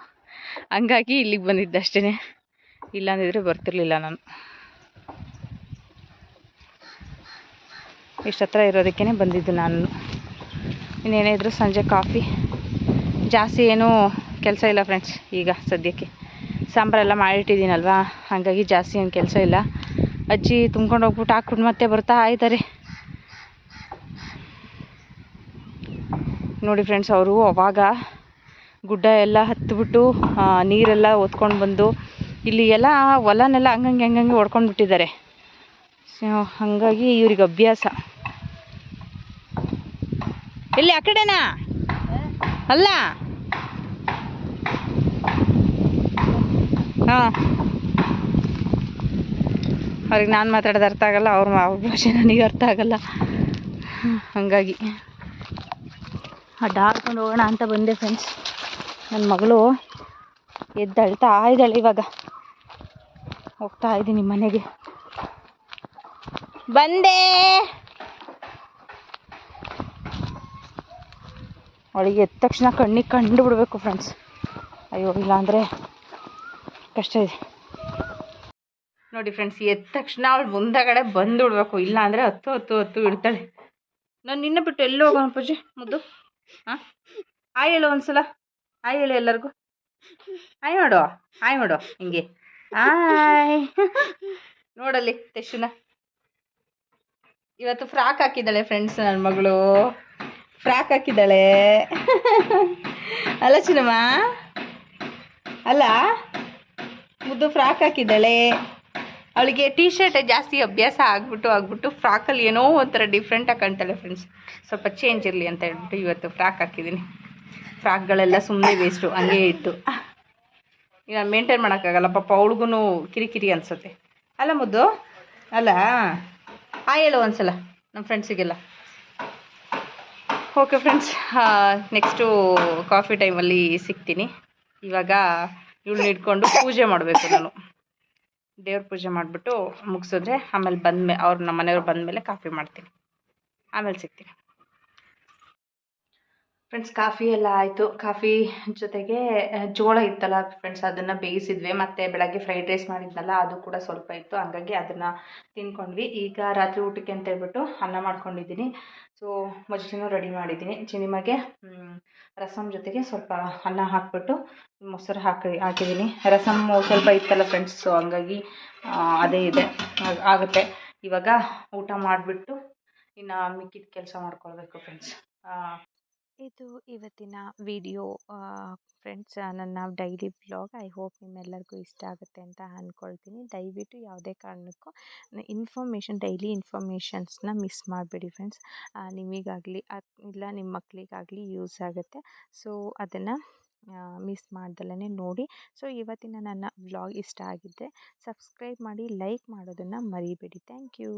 A: ಹಂಗಾಗಿ ಇಲ್ಲಿಗೆ ಬಂದಿದ್ದೆ ಅಷ್ಟೇ ಇಲ್ಲಾಂದಿದ್ರೆ ಬರ್ತಿರ್ಲಿಲ್ಲ ನಾನು. ಇಷ್ಟತ್ರ ಇರೋದಕ್ಕೇ ಬಂದಿದ್ದು ನಾನು. ಇನ್ನೇನೇ ಇದ್ದರೂ ಸಂಜೆ ಕಾಫಿ. ಜಾಸ್ತಿ ಏನೂ ಕೆಲಸ ಇಲ್ಲ ಫ್ರೆಂಡ್ಸ್ ಈಗ ಸದ್ಯಕ್ಕೆ. ಸಾಂಬಾರೆಲ್ಲ ಮಾಡಿಟ್ಟಿದ್ದೀನಲ್ವಾ? ಹಾಗಾಗಿ ಜಾಸ್ತಿ ಏನು ಕೆಲಸ ಇಲ್ಲ. ಅಜ್ಜಿ ತುಂಬ್ಕೊಂಡು ಹೋಗ್ಬಿಟ್ಟು ಹಾಕ್ಬಿಟ್ಟು ಮತ್ತೆ ಬರ್ತಾ ಇದ್ದಾರೆ. ನೋಡಿ ಫ್ರೆಂಡ್ಸ್ ಅವರು ಅವಾಗ ಗುಡ್ಡ ಎಲ್ಲ ಹತ್ಬಿಟ್ಟು ಆ, ನೀರೆಲ್ಲ ಹೊತ್ಕೊಂಡು ಬಂದು ಇಲ್ಲಿ ಎಲ್ಲ ಹೊಲನೆಲ್ಲ ಹಂಗಂಗೆ ಹಂಗಂಗೆ ಹೊಡ್ಕೊಂಡು ಬಿಟ್ಟಿದ್ದಾರೆ. ಸೊ ಹಾಗಾಗಿ ಇವ್ರಿಗೆ ಅಭ್ಯಾಸ. ಇಲ್ಲಿ ಆ ಕಡೆನಾ? ಅಲ್ಲ? ಹಾಂ. ಅವ್ರಿಗೆ ನಾನು ಮಾತಾಡೋದು ಅರ್ಥ ಆಗಲ್ಲ ಅವ್ರ ಭಾಷೆ ನನಗೆ ಅರ್ಥ ಆಗಲ್ಲ. ಹಾಗಾಗಿ. ಅಡ್ಡಾಡ್ಕೊಂಡು ಹೋಗೋಣ ಅಂತ ಬಂದೆ ಫ್ರೆಂಡ್ಸ್ ನನ್ನ ಮಗಳು ಎದ್ದಳ್ತಾ ಇದ್ದಾಳೆ ಇವಾಗ. ಹೋಗ್ತಾ ಇದ್ದೀನಿ ಮನೆಗೆ. ಬಂದೆ. ಅವಳಿಗೆ ಎದ್ದ ತಕ್ಷಣ ಕಣ್ಣಿಗೆ ಕಂಡು ಬಿಡಬೇಕು ಫ್ರೆಂಡ್ಸ್ ಅಯ್ಯೋ, ಇಲ್ಲಾಂದರೆ ಕಷ್ಟ ಇದೆ. ನೋಡಿ ಫ್ರೆಂಡ್ಸ್ ಎದ್ದ ತಕ್ಷಣ ಅವಳು ಮುಂದಗಡೆ ಬಂದು ಬಿಡಬೇಕು. ಇಲ್ಲಾಂದರೆ ಹತ್ತು ಹತ್ತು ಹತ್ತು ಇಡ್ತಾಳೆ. ನಾನು ನಿನ್ನ ಬಿಟ್ಟು ಎಲ್ಲಿ ಹೋಗೋಣ ಪೂಜೆ? ಮುದ್ದು? ಹಾಂ? ಆಯ್ ಹೇಳು ಒಂದ್ಸಲ. ಆಯ್ ಹೇಳು ಎಲ್ಲರಿಗೂ. ಆಯ್ ಮಾಡು. ಆಯ್ ಮಾಡು ಹಿಂಗೆ. ಆಯ್ ನೋಡಲ್ಲಿ ತೆಶುನ. ಇವತ್ತು ಫ್ರಾಕ್ ಹಾಕಿದ್ದಾಳೆ ಫ್ರೆಂಡ್ಸ್ ನನ್ನ ಮಗಳು. ಫ್ರಾಕ್ ಹಾಕಿದ್ದಾಳೆ. ಅಲ್ಲ ಚಿನ್ನಮ್ಮ. ಅಲ್ಲ? ಮುದ್ದು ಫ್ರಾಕ್ ಹಾಕಿದ್ದಾಳೆ. ಅವಳಿಗೆ ಟೀ ಶರ್ಟ್ ಜಾಸ್ತಿ ಅಭ್ಯಾಸ ಆಗ್ಬಿಟ್ಟು ಆಗ್ಬಿಟ್ಟು ಫ್ರಾಕಲ್ಲಿ ಏನೋ ಒಂಥರ ಡಿಫ್ರೆಂಟಾಗಿ ಕಾಣ್ತಾಳೆ ಫ್ರೆಂಡ್ಸ್ ಸ್ವಲ್ಪ ಚೇಂಜ್ ಇರಲಿ ಅಂತ ಹೇಳ್ಬಿಟ್ಟು ಇವತ್ತು ಫ್ರಾಕ್ ಹಾಕಿದ್ದೀನಿ ಫ್ರಾಕ್ಗಳೆಲ್ಲ ಸುಮ್ಮನೆ ವೇಸ್ಟು ಹಂಗೆ ಇಟ್ಟು ಈಗ ಮೇಂಟೈನ್ ಮಾಡೋಕ್ಕಾಗಲ್ಲ, ಪಾಪ ಅವಳಿಗೂ ಕಿರಿಕಿರಿ ಅನಿಸುತ್ತೆ. ಅಲ್ಲ ಮುದ್ದು, ಅಲ್ಲ, ಆ ಹೇಳು ಒಂದ್ಸಲ ನಮ್ಮ ಫ್ರೆಂಡ್ಸಿಗೆಲ್ಲ ಓಕೆ ಫ್ರೆಂಡ್ಸ್ ನೆಕ್ಸ್ಟು ಕಾಫಿ ಟೈಮಲ್ಲಿ ಸಿಗ್ತೀನಿ. ಇವಾಗ ಇವಳನ್ನ ಇಟ್ಕೊಂಡು ಪೂಜೆ ಮಾಡಬೇಕು ನಾನು. ದೇವ್ರ ಪೂಜೆ ಮಾಡಿಬಿಟ್ಟು ಮುಗಿಸಿದ್ರೆ ಆಮೇಲೆ ಬಂದ್ಮೇ ಅವ್ರು ನಮ್ಮ ಮನೆಯವ್ರು ಬಂದಮೇಲೆ ಕಾಫಿ ಮಾಡ್ತೀನಿ. ಆಮೇಲೆ ಸಿಗ್ತೀನಿ. ಫ್ರೆಂಡ್ಸ್ ಕಾಫಿ ಎಲ್ಲ ಆಯಿತು. ಕಾಫಿ ಜೊತೆಗೆ ಜೋಳ ಇತ್ತಲ್ಲ ಫ್ರೆಂಡ್ಸ್ ಅದನ್ನು ಬೇಯಿಸಿದ್ವಿ. ಮತ್ತು ಬೆಳಗ್ಗೆ ಫ್ರೈಡ್ ರೈಸ್ ಮಾಡಿದ್ನಲ್ಲ, ಅದು ಕೂಡ ಸ್ವಲ್ಪ ಇತ್ತು. ಹಂಗಾಗಿ ಅದನ್ನು ತಿನ್ಕೊಂಡ್ವಿ ಈಗ ರಾತ್ರಿ ಊಟಕ್ಕೆ ಅಂತ ಹೇಳ್ಬಿಟ್ಟು ಅನ್ನ ಮಾಡ್ಕೊಂಡಿದ್ದೀನಿ. ಸೊ ಮಜ್ಜಿಗೆನೂ ರೆಡಿ ಮಾಡಿದ್ದೀನಿ. ಚಿನಿಮಗೆ ನಿಮಗೆ ರಸಮ್ ಜೊತೆಗೆ ಸ್ವಲ್ಪ ಅನ್ನ ಹಾಕ್ಬಿಟ್ಟು ಮೊಸರು ಹಾಕಿ, ಹಾಕಿದ್ದೀನಿ. ರಸಮ್ ಸ್ವಲ್ಪ ಇತ್ತಲ್ಲ ಫ್ರೆಂಡ್ಸ್ ಸೊ ಹಂಗಾಗಿ ಅದೇ ಇದೆ. ಆಗುತ್ತೆ. ಇವಾಗ ಊಟ ಮಾಡಿಬಿಟ್ಟು ಇನ್ನು ಮಿಕ್ಕಿದ ಕೆಲಸ ಮಾಡ್ಕೊಳ್ಬೇಕು ಫ್ರೆಂಡ್ಸ್
B: ಇದು ಇವತ್ತಿನ ವಿಡಿಯೋ ಫ್ರೆಂಡ್ಸ್ ನನ್ನ ಡೈಲಿ ವ್ಲಾಗ್ ಐ ಹೋಪ್ ನಿಮ್ಮೆಲ್ಲರಿಗೂ ಇಷ್ಟ ಆಗುತ್ತೆ ಅಂತ ಅಂದ್ಕೊಳ್ತೀನಿ ದಯವಿಟ್ಟು ಯಾವುದೇ ಕಾರಣಕ್ಕೂ ಇನ್ಫಾರ್ಮೇಷನ್ ಡೈಲಿ ಇನ್ಫಾರ್ಮೇಷನ್ಸ್ನ ಮಿಸ್ ಮಾಡಬೇಡಿ ಫ್ರೆಂಡ್ಸ್ ನಿಮಗಾಗಲಿ ಇಲ್ಲ ನಿಮ್ಮ ಮಕ್ಕಳಿಗಾಗಲಿ ಯೂಸ್ ಆಗುತ್ತೆ. ಸೊ ಅದನ್ನು ಮಿಸ್ ಮಾಡ್ದಲೇ ನೋಡಿ. ಸೊ ಇವತ್ತಿನ ನನ್ನ ವ್ಲಾಗ್ ಇಷ್ಟ ಆಗಿದ್ದರೆ ಸಬ್ಸ್ಕ್ರೈಬ್ ಮಾಡಿ ಲೈಕ್ ಮಾಡೋದನ್ನು ಮರಿಬೇಡಿ. Thank you